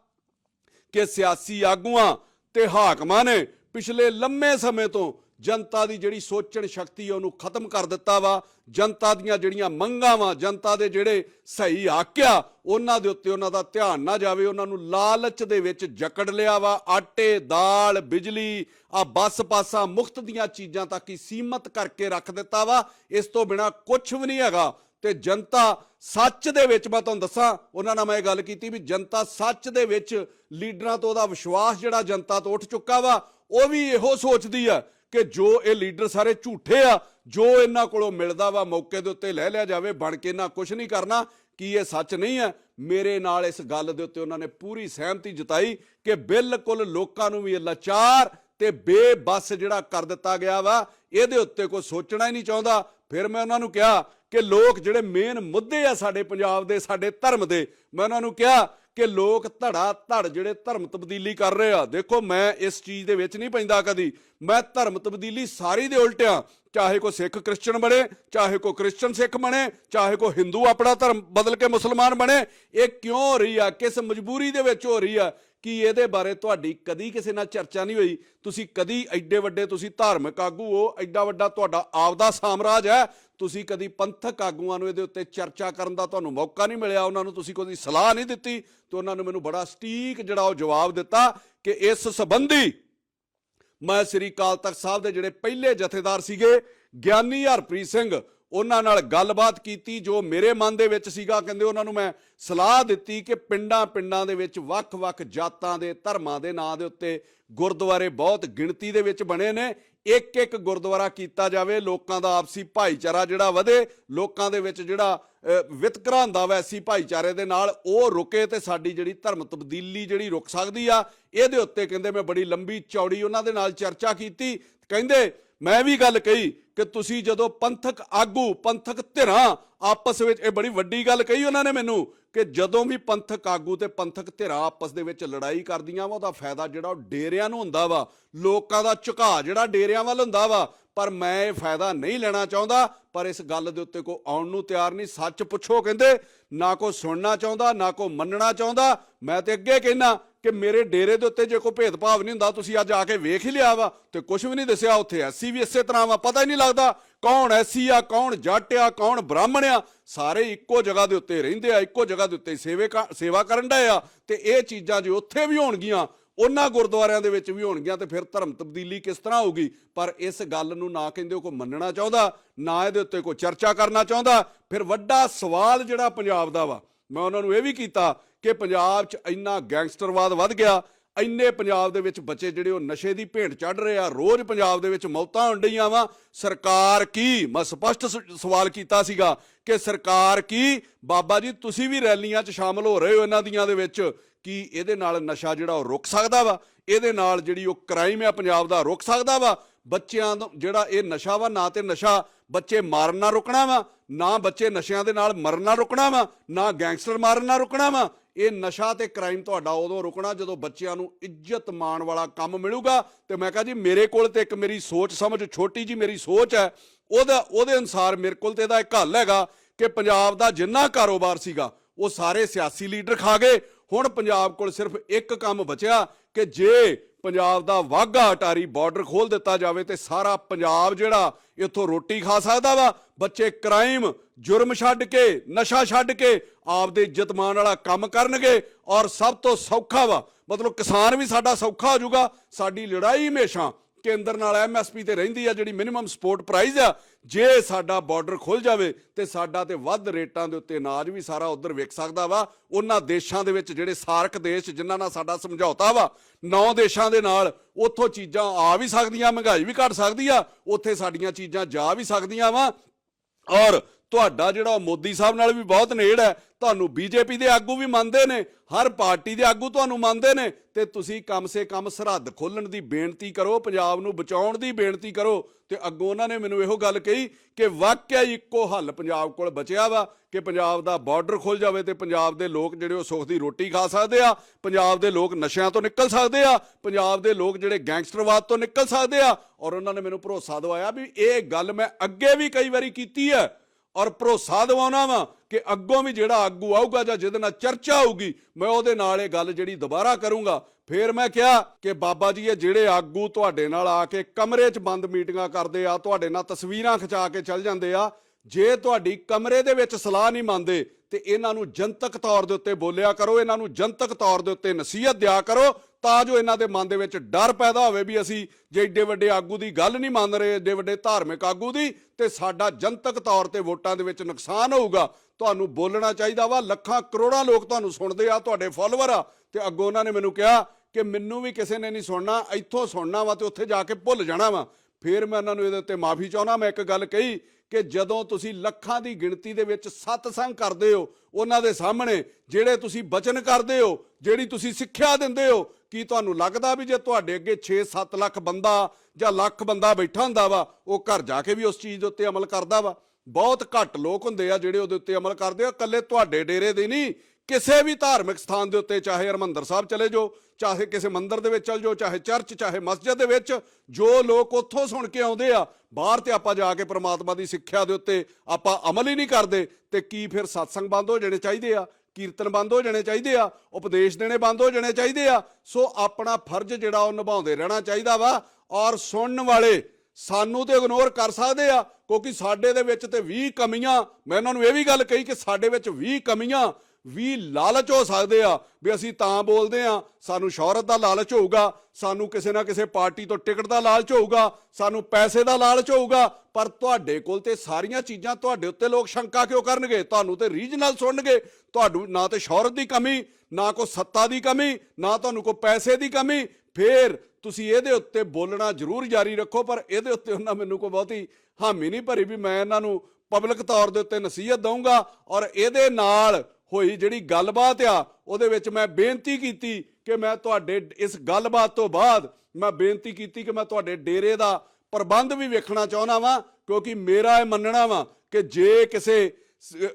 ਕਿ ਸਿਆਸੀ ਆਗੂਆਂ ਤੇ ਹਾਕਮਾਂ ਨੇ ਪਿਛਲੇ ਲੰਮੇ ਸਮੇਂ ਤੋਂ ਜਨਤਾ ਦੀ ਜਿਹੜੀ ਸੋਚਣ ਸ਼ਕਤੀ ਹੈ ਉਹਨੂੰ ਖਤਮ ਕਰ ਦਿੱਤਾ ਵਾ। ਜਨਤਾ ਦੀਆਂ ਜਿਹੜੀਆਂ ਮੰਗਾਂ ਵਾ, ਜਨਤਾ ਦੇ ਜਿਹੜੇ ਸਹੀ ਆਕਿਆ ਉਹਨਾਂ ਦੇ ਉੱਤੇ ਉਹਨਾਂ ਦਾ ਧਿਆਨ ਨਾ ਜਾਵੇ। ਉਹਨਾਂ ਨੂੰ ਲਾਲਚ ਦੇ ਵਿੱਚ ਜਕੜ ਲਿਆ ਵਾ। ਆਟੇ, ਦਾਲ, ਬਿਜਲੀ, ਆ ਬੱਸ ਪਾਸਾ ਮੁਫਤ ਦੀਆਂ ਚੀਜ਼ਾਂ ਤੱਕ ਹੀ ਸੀਮਤ ਕਰਕੇ ਰੱਖ ਦਿੱਤਾ ਵਾ। ਇਸ ਤੋਂ ਬਿਨਾ ਕੁਝ ਵੀ ਨਹੀਂ ਹੈਗਾ। ਤੇ ਜਨਤਾ ਸੱਚ ਦੇ ਵਿੱਚ, ਮੈਂ ਤੁਹਾਨੂੰ ਦੱਸਾਂ, ਉਹਨਾਂ ਨਾਲ ਮੈਂ ਇਹ ਗੱਲ ਕੀਤੀ ਵੀ ਜਨਤਾ ਸੱਚ ਦੇ ਵਿੱਚ ਲੀਡਰਾਂ ਤੋਂ ਉਹਦਾ ਵਿਸ਼ਵਾਸ ਜਿਹੜਾ ਜਨਤਾ ਤੋਂ ਉੱਠ ਚੁੱਕਾ ਵਾ, ਉਹ ਵੀ ਇਹੋ ਸੋਚਦੀ ਆ ਕਿ ਜੋ ਇਹ ਲੀਡਰ ਸਾਰੇ ਝੂਠੇ ਆ, ਜੋ ਇਹਨਾਂ ਕੋਲੋਂ ਮਿਲਦਾ ਵਾ ਮੌਕੇ ਦੇ ਉੱਤੇ ਲੈ ਲਿਆ ਜਾਵੇ, ਬਣ ਕੇ ਨਾ ਕੁਝ ਨਹੀਂ ਕਰਨਾ, ਕੀ ਇਹ ਸੱਚ ਨਹੀਂ ਹੈ ਮੇਰੇ ਨਾਲ ਇਸ ਗੱਲ ਦੇ ਉੱਤੇ ਉਹਨਾਂ ਨੇ ਪੂਰੀ ਸਹਿਮਤੀ ਜਤਾਈ ਕਿ ਬਿਲਕੁਲ ਲੋਕਾਂ ਨੂੰ ਵੀ ਇਹ ਲਾਚਾਰ ਤੇ ਬੇਬਸ ਜਿਹੜਾ ਕਰ ਦਿੱਤਾ ਗਿਆ ਵਾ, ਇਹਦੇ ਉੱਤੇ ਕੋਈ ਸੋਚਣਾ ਹੀ ਨਹੀਂ ਚਾਹੁੰਦਾ। ਫਿਰ ਮੈਂ ਉਹਨਾਂ ਨੂੰ ਕਿਹਾ ਕਿ ਲੋਕ ਜਿਹੜੇ ਮੇਨ ਮੁੱਦੇ ਆ ਸਾਡੇ ਪੰਜਾਬ ਦੇ, ਸਾਡੇ ਧਰਮ ਦੇ, ਮੈਂ ਉਹਨਾਂ ਨੂੰ ਕਿਹਾ ਕਿ ਲੋਕ ਧੜਾ ਧੜ ਜਿਹੜੇ ਧਰਮ ਤਬਦੀਲੀ ਕਰ ਰਹੇ ਆ। ਦੇਖੋ, ਮੈਂ ਇਸ ਚੀਜ਼ ਦੇ ਵਿੱਚ ਨਹੀਂ ਪੈਂਦਾ ਕਦੀ। ਮੈਂ ਧਰਮ ਤਬਦੀਲੀ ਸਾਰੀ ਦੇ ਉਲਟਿਆਂ ਚਾਹੇ ਕੋ ਸਿੱਖ ਕ੍ਰਿਸਚਨ ਬਣੇ, ਚਾਹੇ ਕੋ ਕ੍ਰਿਸਚਨ ਸਿੱਖ ਬਣੇ, ਚਾਹੇ ਕੋ ਹਿੰਦੂ ਆਪਣਾ ਧਰਮ ਬਦਲ ਕੇ ਮੁਸਲਮਾਨ ਬਣੇ, ਇਹ ਕਿਉਂ ਹੋ ਰਹੀ ਆ? ਕਿਸ ਮਜਬੂਰੀ ਦੇ ਵਿੱਚ ਹੋ ਰਹੀ ਆ? ਕਿ ਇਹਦੇ ਬਾਰੇ ਤੁਹਾਡੀ ਕਦੀ ਕਿਸੇ ਨਾਲ ਚਰਚਾ ਨਹੀਂ ਹੋਈ? ਤੁਸੀਂ ਕਦੀ ਐਡੇ ਵੱਡੇ, ਤੁਸੀਂ ਧਾਰਮਿਕ ਆਗੂ ਹੋ, ਐਡਾ ਵੱਡਾ ਤੁਹਾਡਾ ਆਪਦਾ ਸਾਮਰਾਜ ਹੈ। ਤੁਸੀਂ ਕਦੀ ਪੰਥਕ ਆਗੂਆਂ ਨੂੰ ਇਹਦੇ ਉੱਤੇ ਚਰਚਾ ਕਰਨ ਦਾ ਤੁਹਾਨੂੰ ਮੌਕਾ ਨਹੀਂ ਮਿਲਿਆ। ਉਹਨਾਂ ਨੂੰ ਤੁਸੀਂ ਕੋਈ ਸਲਾਹ ਨਹੀਂ ਦਿੱਤੀ ਤੇ ਉਹਨਾਂ ਨੇ ਮੈਨੂੰ ਬੜਾ ਸਟੀਕ ਜਿਹੜਾ ਉਹ ਜਵਾਬ ਦਿੱਤਾ ਕਿ ਇਸ ਸੰਬੰਧੀ ਮੈਂ ਸ੍ਰੀ ਅਕਾਲ ਤਖਤ ਸਾਹਿਬ ਦੇ ਜਿਹੜੇ ਪਹਿਲੇ ਜਥੇਦਾਰ ਸੀਗੇ, ਗਿਆਨੀ ਹਰਪ੍ਰੀਤ ਸਿੰਘ ਉਹਨਾਂ ਨਾਲ ਗੱਲਬਾਤ ਕੀਤੀ ਜੋ ਮੇਰੇ ਮਨ ਦੇ ਵਿੱਚ ਸੀਗਾ ਕਹਿੰਦੇ ਉਹਨਾਂ ਨੂੰ ਮੈਂ ਸਲਾਹ ਦਿੱਤੀ ਕਿ ਪਿੰਡਾਂ ਪਿੰਡਾਂ ਦੇ ਵਿੱਚ ਵੱਖ-ਵੱਖ ਜਾਤਾਂ ਦੇ ਧਰਮਾਂ ਦੇ ਨਾਂ ਦੇ ਉੱਤੇ ਗੁਰਦੁਆਰੇ ਬਹੁਤ ਗਿਣਤੀ ਦੇ ਵਿੱਚ ਬਣੇ ਨੇ। ਇੱਕ ਇੱਕ ਗੁਰਦੁਆਰਾ ਕੀਤਾ ਜਾਵੇ ਲੋਕਾਂ ਦਾ ਆਪਸੀ ਭਾਈਚਾਰਾ ਜਿਹੜਾ ਵਧੇ ਲੋਕਾਂ ਦੇ ਵਿੱਚ ਜਿਹੜਾ ਅ, ਵਿਤਕਰਾ ਹੁੰਦਾ ਵੈ ਭਾਈਚਾਰੇ ਦੇ ਨਾਲ ਉਹ ਰੁਕੇ ਤੇ ਸਾਡੀ ਜਿਹੜੀ ਧਰਮ ਤਬਦੀਲੀ ਜਿਹੜੀ ਰੁਕ ਸਕਦੀ ਆ ਇਹਦੇ ਉੱਤੇ ਕਹਿੰਦੇ ਮੈਂ ਬੜੀ ਲੰਬੀ ਚੌੜੀ ਉਹਨਾਂ ਦੇ ਨਾਲ ਚਰਚਾ ਕੀਤੀ। ਕਹਿੰਦੇ ਮੈਂ ਵੀ ਗੱਲ ਕਹੀ ਕਿ ਤੁਸੀਂ ਜਦੋਂ ਪੰਥਕ ਆਗੂ, ਪੰਥਕ ਧਿਰਾਂ ਆਪਸ ਵਿੱਚ, ਇਹ ਬੜੀ ਵੱਡੀ ਗੱਲ ਕਹੀ ਉਹਨਾਂ ਨੇ ਮੈਨੂੰ ਕਿ ਜਦੋਂ ਵੀ ਪੰਥਕ ਆਗੂ ਤੇ ਪੰਥਕ ਧਿਰਾਂ ਆਪਸ ਦੇ ਵਿੱਚ ਲੜਾਈ ਕਰਦੀਆਂ ਵਾ, ਉਹਦਾ ਫਾਇਦਾ ਜਿਹੜਾ ਉਹ ਡੇਰਿਆਂ ਨੂੰ ਹੁੰਦਾ ਵਾ, ਲੋਕਾਂ ਦਾ ਝੁਕਾਅ ਜਿਹੜਾ ਡੇਰਿਆਂ ਵੱਲ ਹੁੰਦਾ ਵਾ, ਪਰ ਮੈਂ ਇਹ ਫਾਇਦਾ ਨਹੀਂ ਲੈਣਾ ਚਾਹੁੰਦਾ, ਪਰ ਇਸ ਗੱਲ ਦੇ ਉੱਤੇ ਕੋ ਆਉਣ ਨੂੰ ਤਿਆਰ ਨਹੀਂ, ਸੱਚ ਪੁੱਛੋ ਕਹਿੰਦੇ, ਨਾ ਕੋ ਸੁਣਨਾ ਚਾਹੁੰਦਾ, ਨਾ ਕੋ ਮੰਨਣਾ ਚਾਹੁੰਦਾ, ਮੈਂ ਤੇ ਅੱਗੇ ਕਹਿਣਾ ਕਿ ਮੇਰੇ ਡੇਰੇ ਦੇ ਉੱਤੇ ਜੇ ਕੋਈ ਭੇਦਭਾਵ ਨਹੀਂ ਹੁੰਦਾ, ਤੁਸੀਂ ਅੱਜ ਆ ਕੇ ਵੇਖ ਹੀ ਲਿਆ ਵਾ ਤੇ ਕੁਝ ਵੀ ਨਹੀਂ ਦੱਸਿਆ ਉੱਥੇ। ਐਸੀ ਵੀ ਇਸੇ ਤਰ੍ਹਾਂ ਵਾ, ਪਤਾ ਹੀ ਨਹੀਂ ਲੱਗਦਾ ਕੌਣ ਐਸੀ ਆ, ਕੌਣ ਜੱਟ ਆ, ਕੌਣ ਬ੍ਰਾਹਮਣ ਆ। ਸਾਰੇ ਇੱਕੋ ਜਗ੍ਹਾ ਦੇ ਉੱਤੇ ਰਹਿੰਦੇ ਆ, ਇੱਕੋ ਜਗ੍ਹਾ ਦੇ ਉੱਤੇ ਸੇਵੇ ਕ- ਸੇਵਾ ਕਰਨ ਡਏ ਆ ਤੇ ਇਹ ਚੀਜ਼ਾਂ ਜੇ ਉੱਥੇ ਵੀ ਹੋਣਗੀਆਂ, ਉਹਨਾਂ ਗੁਰਦੁਆਰਿਆਂ ਦੇ ਵਿੱਚ ਵੀ ਹੋਣਗੀਆਂ ਤੇ ਫਿਰ ਧਰਮ ਤਬਦੀਲੀ ਕਿਸ ਤਰ੍ਹਾਂ ਹੋਊਗੀ? ਪਰ ਇਸ ਗੱਲ ਨੂੰ ਨਾ ਕਹਿੰਦੇ ਉਹ ਕੋਈ ਮੰਨਣਾ ਚਾਹੁੰਦਾ, ਨਾ ਇਹਦੇ ਉੱਤੇ ਕੋਈ ਚਰਚਾ ਕਰਨਾ ਚਾਹੁੰਦਾ, ਫਿਰ ਵੱਡਾ ਸਵਾਲ ਜਿਹੜਾ ਪੰਜਾਬ ਦਾ ਵਾ ਮੈਂ ਉਹਨਾਂ ਨੂੰ ਇਹ ਵੀ ਕੀਤਾ ਕਿ ਪੰਜਾਬ 'ਚ ਇੰਨਾ ਗੈਂਗਸਟਰਵਾਦ ਵੱਧ ਗਿਆ, ਇੰਨੇ ਪੰਜਾਬ ਦੇ ਵਿੱਚ ਬੱਚੇ ਜਿਹੜੇ ਉਹ ਨਸ਼ੇ ਦੀ ਭੇਂਟ ਚੜ ਰਹੇ ਆ, ਰੋਜ਼ ਪੰਜਾਬ ਦੇ ਵਿੱਚ ਮੌਤਾਂ ਹੋਣ ਡਈਆਂ ਵਾ। ਸਰਕਾਰ ਕੀ, ਮੈਂ ਸਪਸ਼ਟ ਸ- ਸਵਾਲ ਕੀਤਾ ਸੀਗਾ ਕਿ ਸਰਕਾਰ ਕੀ? ਬਾਬਾ ਜੀ, ਤੁਸੀਂ ਵੀ ਰੈਲੀਆਂ 'ਚ ਸ਼ਾਮਲ ਹੋ ਰਹੇ ਹੋ ਇਹਨਾਂ ਦੀਆਂ ਦੇ ਵਿੱਚ। ਕੀ ਇਹਦੇ ਨਾਲ ਨਸ਼ਾ ਜਿਹੜਾ ਉਹ ਰੁਕ ਸਕਦਾ ਵਾ? ਇਹਦੇ ਨਾਲ ਜਿਹੜੀ ਉਹ ਕ੍ਰਾਈਮ ਆ, ਪੰਜਾਬ ਦਾ ਰੁਕ ਸਕਦਾ ਵਾ? ਬੱਚਿਆਂ ਦਾ ਜਿਹੜਾ ਇਹ ਨਸ਼ਾ ਵਾ, ਨਾ ਤੇ ਨਸ਼ਾ ਬੱਚੇ ਮਾਰਨ ਨਾ ਰੁਕਣਾ ਵਾ, ਨਾ ਬੱਚੇ ਨਸ਼ਿਆਂ ਦੇ ਨਾਲ ਮਰਨ ਨਾ ਰੁਕਣਾ ਵਾ, ਨਾ ਗੈਂਗਸਟਰ ਮਾਰਨ ਨਾ ਰੁਕਣਾ ਵਾ। ਇਹ ਨਸ਼ਾ ਤੇ ਕ੍ਰਾਈਮ ਤੁਹਾਡਾ ਉਦੋਂ ਰੁਕਣਾ ਜਦੋਂ ਬੱਚਿਆਂ ਨੂੰ ਇੱਜ਼ਤ ਮਾਣ ਵਾਲਾ ਕੰਮ ਮਿਲੂਗਾ। ਤੇ ਮੈਂ ਕਹਾਂ ਜੀ, ਮੇਰੇ ਕੋਲ ਤੇ ਇੱਕ ਮੇਰੀ ਸੋਚ ਸਮਝ ਛੋਟੀ ਜੀ ਮੇਰੀ ਸੋਚ ਹੈ। ਉਹਦਾ, ਉਹਦੇ ਅਨਸਾਰ ਮੇਰੇ ਕੋਲ ਤੇ ਇਹਦਾ ਇੱਕ ਹੱਲ ਹੈਗਾ ਕਿ ਪੰਜਾਬ ਦਾ ਜਿੰਨਾ ਕਾਰੋਬਾਰ ਸੀਗਾ, ਉਹ ਸਾਰੇ ਸਿਆਸੀ ਲੀਡਰ ਖਾ ਗਏ। ਹੁਣ ਪੰਜਾਬ ਕੋਲ ਸਿਰਫ ਇੱਕ ਕੰਮ ਬਚਿਆ ਕਿ ਜੇ ਪੰਜਾਬ ਦਾ ਵਾਘਾ ਅਟਾਰੀ ਬਾਰਡਰ ਖੋਲ ਦਿੱਤਾ ਜਾਵੇ ਤੇ ਸਾਰਾ ਪੰਜਾਬ ਜਿਹੜਾ ਇੱਥੋਂ ਰੋਟੀ ਖਾ ਸਕਦਾ ਵਾ। ਬੱਚੇ ਕ੍ਰਾਈਮ ਜੁਰਮ ਛੱਡ ਕੇ, ਨਸ਼ਾ ਛੱਡ ਕੇ ਆਪਦੇ ਇੱਜ਼ਤ ਮਾਣ ਵਾਲਾ ਕੰਮ ਕਰਨਗੇ ਔਰ ਸਭ ਤੋਂ ਸੌਖਾ ਵਾ। ਮਤਲਬ ਕਿਸਾਨ ਵੀ ਸਾਡਾ ਸੌਖਾ ਹੋ ਜਾਊਗਾ, ਸਾਡੀ ਲੜਾਈ ਹਮੇਸ਼ਾ ਕੇਂਦਰ ਨਾਲ ਐਮਐਸਪੀ ਤੇ ਰਹਿੰਦੀ ਆ, ਜਿਹੜੀ ਮਿਨੀਮਮ ਸਪੋਰਟ ਪ੍ਰਾਈਸ ਆ, ਜੇ ਸਾਡਾ ਬਾਰਡਰ ਖੁੱਲ ਜਾਵੇ ਤੇ ਸਾਡਾ ਤੇ ਵੱਧ ਰੇਟਾਂ ਦੇ ਉੱਤੇ ਅਨਾਜ ਵੀ ਸਾਰਾ ਉਧਰ ਵਿਕ ਸਕਦਾ ਵਾ। ਉਹਨਾਂ ਦੇਸ਼ਾਂ ਦੇ ਵਿੱਚ ਜਿਹੜੇ ਸਾਰਕ ਦੇਸ਼, ਜਿਨ੍ਹਾਂ ਨਾਲ ਸਾਡਾ ਸਮਝੌਤਾ ਵਾ, ਨੌ ਦੇਸ਼ਾਂ ਦੇ ਨਾਲ ਉੱਥੋਂ ਚੀਜ਼ਾਂ ਆ ਵੀ ਸਕਦੀਆਂ, ਮਹਿੰਗਾਈ ਵੀ ਘਟ ਸਕਦੀ ਆ, ਉੱਥੇ ਸਾਡੀਆਂ ਚੀਜ਼ਾਂ ਜਾ ਵੀ ਸਕਦੀਆਂ ਵਾ। ਔਰ ਤੁਹਾਡਾ ਜਿਹੜਾ ਉਹ ਮੋਦੀ ਸਾਹਿਬ ਨਾਲ ਵੀ ਬਹੁਤ ਨੇੜ ਹੈ, ਤੁਹਾਨੂੰ ਬੀਜੇਪੀ ਦੇ ਆਗੂ ਵੀ ਮੰਨਦੇ ਨੇ, ਹਰ ਪਾਰਟੀ ਦੇ ਆਗੂ ਤੁਹਾਨੂੰ ਮੰਨਦੇ ਨੇ, ਤੇ ਤੁਸੀਂ ਕਮ ਸੇ ਕਮ ਸਰਹੱਦ ਖੋਲਣ ਦੀ ਬੇਨਤੀ ਕਰੋ, ਪੰਜਾਬ ਨੂੰ ਬਚਾਉਣ ਦੀ ਬੇਨਤੀ ਕਰੋ, ਤੇ ਅੱਗੋਂ ਉਹਨਾਂ ਨੇ ਮੈਨੂੰ ਇਹੋ ਗੱਲ ਕਹੀ ਕਿ ਵਾਕਿਆ ਇੱਕੋ ਹੱਲ ਪੰਜਾਬ ਕੋਲ ਬਚਿਆ ਵਾ, ਕਿ ਪੰਜਾਬ ਦਾ ਬਾਰਡਰ ਖੁੱਲ ਜਾਵੇ ਤੇ ਪੰਜਾਬ ਦੇ ਲੋਕ ਜਿਹੜੇ ਉਹ ਸੁੱਖ ਦੀ ਰੋਟੀ ਖਾ ਸਕਦੇ ਆ, ਪੰਜਾਬ ਦੇ ਲੋਕ ਨਸ਼ਿਆਂ ਤੋਂ ਨਿਕਲ ਸਕਦੇ ਆ, ਪੰਜਾਬ ਦੇ ਲੋਕ ਜਿਹੜੇ ਗੈਂਗਸਟਰਵਾਦ ਤੋਂ ਨਿਕਲ ਸਕਦੇ ਆ, ਔਰ ਉਹਨਾਂ ਨੇ ਮੈਨੂੰ ਭਰੋਸਾ ਦਵਾਇਆ ਵੀ ਇਹ ਗੱਲ ਮੈਂ ਅੱਗੇ ਵੀ ਕਈ ਵਾਰੀ ਕੀਤੀ ਹੈ ਔਰ ਭਰੋਸਾ ਦਿਵਾਉਣਾ ਵਾ ਕਿ ਅੱਗੋਂ ਵੀ ਜਿਹੜਾ ਆਗੂ ਆਊਗਾ ਜਾਂ ਜਿਹਦੇ ਨਾਲ ਚਰਚਾ ਹੋਊਗੀ, ਮੈਂ ਉਹਦੇ ਨਾਲ ਇਹ ਗੱਲ ਜਿਹੜੀ ਦੁਬਾਰਾ ਕਰੂੰਗਾ। ਫੇਰ ਮੈਂ ਕਿਹਾ ਕਿ ਬਾਬਾ ਜੀ, ਇਹ ਜਿਹੜੇ ਆਗੂ ਤੁਹਾਡੇ ਨਾਲ ਆ ਕੇ ਕਮਰੇ 'ਚ ਬੰਦ ਮੀਟਿੰਗਾਂ ਕਰਦੇ ਆ, ਤੁਹਾਡੇ ਨਾਲ ਤਸਵੀਰਾਂ ਖਿਚਾ ਕੇ ਚੱਲ ਜਾਂਦੇ ਆ, ਜੇ ਤੁਹਾਡੀ ਕਮਰੇ ਦੇ ਵਿੱਚ ਸਲਾਹ ਨਹੀਂ ਮੰਨਦੇ ਤੇ ਇਹਨਾਂ ਨੂੰ ਜਨਤਕ ਤੌਰ ਦੇ ਉੱਤੇ ਬੋਲਿਆ ਕਰੋ, ਇਹਨਾਂ ਨੂੰ ਜਨਤਕ ਤੌਰ ਦੇ ਉੱਤੇ ਨਸੀਹਤ ਦਿਆ ਕਰੋ, ਤਾਂ ਜੋ ਇਹਨਾਂ ਦੇ ਮਨ ਦੇ ਵਿੱਚ ਡਰ ਪੈਦਾ ਹੋਵੇ ਵੀ ਅਸੀਂ ਜੇ ਏਡੇ ਵੱਡੇ ਆਗੂ ਦੀ ਗੱਲ ਨਹੀਂ ਮੰਨ ਰਹੇ, ਏਡੇ ਵੱਡੇ ਧਾਰਮਿਕ ਆਗੂ ਦੀ, ਤੇ ਸਾਡਾ ਜਨਤਕ ਤੌਰ ਤੇ ਵੋਟਾਂ ਦੇ ਵਿੱਚ ਨੁਕਸਾਨ ਹੋਊਗਾ। ਤੁਹਾਨੂੰ ਬੋਲਣਾ ਚਾਹੀਦਾ ਵਾ, ਲੱਖਾਂ ਕਰੋੜਾਂ ਲੋਕ ਤੁਹਾਨੂੰ ਸੁਣਦੇ ਆ, ਤੁਹਾਡੇ ਫਾਲੋਅਰ ਆ, ਤੇ ਅੱਗੋਂ ਉਹਨਾਂ ਨੇ ਮੈਨੂੰ ਕਿਹਾ ਕਿ ਮੈਨੂੰ ਵੀ ਕਿਸੇ ਨੇ ਨਹੀਂ ਸੁਣਨਾ, ਇੱਥੋਂ ਸੁਣਨਾ ਵਾ ਤੇ ਉੱਥੇ ਜਾ ਕੇ ਭੁੱਲ ਜਾਣਾ ਵਾ। ਫਿਰ ਮੈਂ ਉਹਨਾਂ ਨੂੰ ਇਹਦੇ ਉੱਤੇ ਮਾਫੀ ਚਾਹੁੰਦਾ। ਮੈਂ ਇੱਕ ਗੱਲ ਕਹੀ ਕਿ ਜਦੋਂ ਤੁਸੀਂ ਲੱਖਾਂ ਦੀ ਗਿਣਤੀ ਦੇ ਵਿੱਚ ਸਤਸੰਗ ਕਰਦੇ ਹੋ, ਉਹਨਾਂ ਦੇ ਸਾਹਮਣੇ ਜਿਹੜੇ ਤੁਸੀਂ ਬਚਨ ਕਰਦੇ ਹੋ, ਜਿਹੜੀ ਤੁਸੀਂ ਸਿੱਖਿਆ ਦਿੰਦੇ ਹੋ, ਕੀ ਤੁਹਾਨੂੰ ਲੱਗਦਾ ਵੀ ਜੇ ਤੁਹਾਡੇ ਅੱਗੇ 6-7 ਲੱਖ ਬੰਦਾ ਜਾਂ ਲੱਖ ਬੰਦਾ ਬੈਠਾ ਹੁੰਦਾ ਵਾ, ਉਹ ਘਰ ਜਾ ਕੇ ਵੀ ਉਸ ਚੀਜ਼ ਦੇ ਉੱਤੇ ਅਮਲ ਕਰਦਾ ਵਾ? ਬਹੁਤ ਘੱਟ ਲੋਕ ਹੁੰਦੇ ਆ ਜਿਹੜੇ ਉਹਦੇ ਉੱਤੇ ਅਮਲ ਕਰਦੇ ਆ। ਇਕੱਲੇ ਤੁਹਾਡੇ ਡੇਰੇ ਦੇ ਨਹੀਂ ਕਿਸੇ ਵੀ ਧਾਰਮਿਕ ਸਥਾਨ ਦੇ ਉੱਤੇ ਚਾਹੇ ਹਰਮੰਦਰ ਸਾਹਿਬ ਚਲੇ ਜਾਓ, ਚਾਹੇ ਕਿਸੇ ਮੰਦਿਰ ਦੇ ਵਿੱਚ ਚਲ ਜਾਓ, ਚਾਹੇ ਚਰਚ, ਚਾਹੇ ਮਸਜਿਦ ਦੇ ਵਿੱਚ, ਜੋ ਲੋਕ ਉੱਥੋਂ ਸੁਣ ਕੇ ਆਉਂਦੇ ਆ, ਬਾਹਰ ਤੇ ਆਪਾਂ ਜਾ ਕੇ ਪ੍ਰਮਾਤਮਾ ਦੀ ਸਿੱਖਿਆ ਦੇ ਉੱਤੇ ਆਪਾਂ ਅਮਲ ਹੀ ਨਹੀਂ ਕਰਦੇ, ਤੇ ਕੀ ਫਿਰ ਸਤਸੰਗ ਬੰਦ ਹੋ ਜਾਣੇ ਚਾਹੀਦੇ ਆ, ਕੀਰਤਨ ਬੰਦ ਹੋ ਜਾਣੇ ਚਾਹੀਦੇ ਆ, ਉਪਦੇਸ਼ ਦੇਣੇ ਬੰਦ ਹੋ ਜਾਣੇ ਚਾਹੀਦੇ ਆ, ਸੋ ਆਪਣਾ ਫਰਜ਼ ਜਿਹੜਾ ਉਹ ਨਿਭਾਉਂਦੇ ਰਹਿਣਾ ਚਾਹੀਦਾ ਵਾ, ਔਰ ਸੁਣਨ ਵਾਲੇ ਸਾਨੂੰ ਤੇ ਇਗਨੋਰ ਕਰ ਸਕਦੇ ਆ, ਕਿਉਂਕਿ ਸਾਡੇ ਦੇ ਵਿੱਚ ਤੇ 20 ਕਮੀਆਂ, ਮੈਂ ਉਹਨਾਂ ਨੂੰ ਇਹ ਵੀ ਗੱਲ ਕਹੀ ਕਿ ਸਾਡੇ ਵਿੱਚ 20 ਕਮੀਆਂ ਵੀ ਲਾਲਚ ਹੋ ਸਕਦੇ ਆ, ਵੀ ਅਸੀਂ ਤਾਂ ਬੋਲਦੇ ਆ, ਸਾਨੂੰ ਸ਼ੌਹਰਤ ਦਾ ਲਾਲਚ ਹੋਊਗਾ, ਸਾਨੂੰ ਕਿਸੇ ਨਾ ਕਿਸੇ ਪਾਰਟੀ ਤੋਂ ਟਿਕਟ ਦਾ ਲਾਲਚ ਹੋਊਗਾ, ਸਾਨੂੰ ਪੈਸੇ ਦਾ ਲਾਲਚ ਹੋਊਗਾ, ਪਰ ਤੁਹਾਡੇ ਕੋਲ ਤੇ ਸਾਰੀਆਂ ਚੀਜ਼ਾਂ ਤੁਹਾਡੇ ਉੱਤੇ ਲੋਕ ਸ਼ੰਕਾ ਕਿਉਂ ਕਰਨਗੇ? ਤੁਹਾਨੂੰ ਤੇ ਰੀਜਨਲ ਸੁਣਨਗੇ। ਤੁਹਾਨੂੰ ਨਾ ਤੇ ਸ਼ੌਹਰਤ ਦੀ ਕਮੀ, ਨਾ ਕੋ ਸੱਤਾ ਦੀ ਕਮੀ, ਨਾ ਤੁਹਾਨੂੰ ਕੋ ਪੈਸੇ ਦੀ ਕਮੀ। ਫੇਰ ਤੁਸੀਂ ਇਹਦੇ ਉੱਤੇ ਬੋਲਣਾ ਜ਼ਰੂਰ ਜਾਰੀ ਰੱਖੋ, ਪਰ ਇਹਦੇ ਉੱਤੇ ਉਹਨਾਂ ਮੈਨੂੰ ਕੋਈ ਬਹੁਤੀ ਹਾਮੀ ਨਹੀਂ ਭਰੀ ਵੀ ਮੈਂ ਇਹਨਾਂ ਨੂੰ ਪਬਲਿਕ ਤੌਰ ਦੇ ਉੱਤੇ ਨਸੀਹਤ ਦਊਂਗਾ ਔਰ ਇਹਦੇ ਨਾਲ ਹੋਈ ਜਿਹੜੀ ਗੱਲਬਾਤ ਆ, ਉਹਦੇ ਵਿੱਚ ਮੈਂ ਬੇਨਤੀ ਕੀਤੀ ਕਿ ਮੈਂ ਤੁਹਾਡੇ ਇਸ ਗੱਲਬਾਤ ਤੋਂ ਬਾਅਦ ਮੈਂ ਬੇਨਤੀ ਕੀਤੀ ਕਿ ਮੈਂ ਤੁਹਾਡੇ ਡੇਰੇ ਦਾ ਪ੍ਰਬੰਧ ਵੀ ਵੇਖਣਾ ਚਾਹੁੰਦਾ ਵਾਂ, ਕਿਉਂਕਿ ਮੇਰਾ ਇਹ ਮੰਨਣਾ ਵਾ ਕਿ ਜੇ ਕਿਸੇ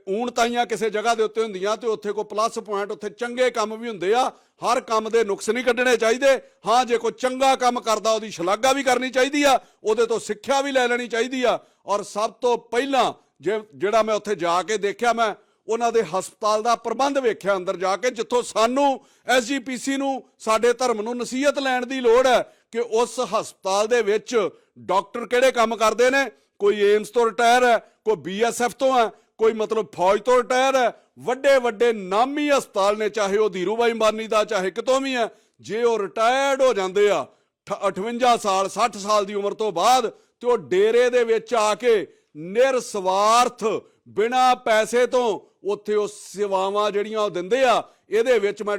ਊਣਤਾਈਆਂ ਕਿਸੇ ਜਗ੍ਹਾ ਦੇ ਉੱਤੇ ਹੁੰਦੀਆਂ ਤੇ ਉੱਥੇ ਕੋਈ ਪਲੱਸ ਪੁਆਇੰਟ ਉੱਥੇ ਚੰਗੇ ਕੰਮ ਵੀ ਹੁੰਦੇ ਆ, ਹਰ ਕੰਮ ਦੇ ਨੁਕਸ ਨਹੀਂ ਕੱਢਣੇ ਚਾਹੀਦੇ। ਹਾਂ, ਜੇ ਕੋਈ ਚੰਗਾ ਕੰਮ ਕਰਦਾ, ਉਹਦੀ ਸ਼ਲਾਘਾ ਵੀ ਕਰਨੀ ਚਾਹੀਦੀ ਆ, ਉਹਦੇ ਤੋਂ ਸਿੱਖਿਆ ਵੀ ਲੈ ਲੈਣੀ ਚਾਹੀਦੀ ਆ। ਔਰ ਸਭ ਤੋਂ ਪਹਿਲਾਂ, ਜੇ, ਜਿਹੜਾ ਮੈਂ ਉੱਥੇ ਜਾ ਕੇ ਦੇਖਿਆ ਮੈਂ ਉਹਨਾਂ ਦੇ ਹਸਪਤਾਲ ਦਾ ਪ੍ਰਬੰਧ ਵੇਖਿਆ ਅੰਦਰ ਜਾ ਕੇ, ਜਿੱਥੋਂ ਸਾਨੂੰ ਐਸਜੀਪੀਸੀ ਨੂੰ, ਸਾਡੇ ਧਰਮ ਨੂੰ ਨਸੀਹਤ ਲੈਣ ਦੀ ਲੋੜ ਹੈ ਕਿ ਉਸ ਹਸਪਤਾਲ ਦੇ ਵਿੱਚ ਡਾਕਟਰ ਕਿਹੜੇ ਕੰਮ ਕਰਦੇ ਨੇ? ਕੋਈ ਏਮਸ ਤੋਂ ਰਿਟਾਇਰ ਹੈ, ਕੋਈ ਬੀਐਸਐਫ ਤੋਂ ਹੈ, ਕੋਈ ਮਤਲਬ ਫੌਜ ਤੋਂ ਰਿਟਾਇਰ ਹੈ। ਵੱਡੇ ਵੱਡੇ ਨਾਮੀ ਹਸਪਤਾਲ ਨੇ, ਚਾਹੇ ਉਹ ਧੀਰੂਬਾਈ ਅੰਬਾਨੀ ਦਾ, ਚਾਹੇ ਕਿਤੋਂ ਵੀ ਹੈ, ਜੇ ਉਹ ਰਿਟਾਇਰਡ ਹੋ ਜਾਂਦੇ ਆ, ਠ- 58 ਸਾਲ 60 ਸਾਲ ਦੀ ਉਮਰ ਤੋਂ ਬਾਅਦ ਤੇ ਉਹ ਡੇਰੇ ਦੇ ਵਿੱਚ ਆ ਕੇ ਨਿਰਸਵਾਰਥ ਬਿਨਾ ਪੈਸੇ ਤੋਂ ਉੱਥੇ ਉਹ ਸੇਵਾਵਾਂ ਜਿਹੜੀਆਂ ਉਹ ਦਿੰਦੇ ਆ, ਇਹਦੇ ਵਿੱਚ ਮੈਂ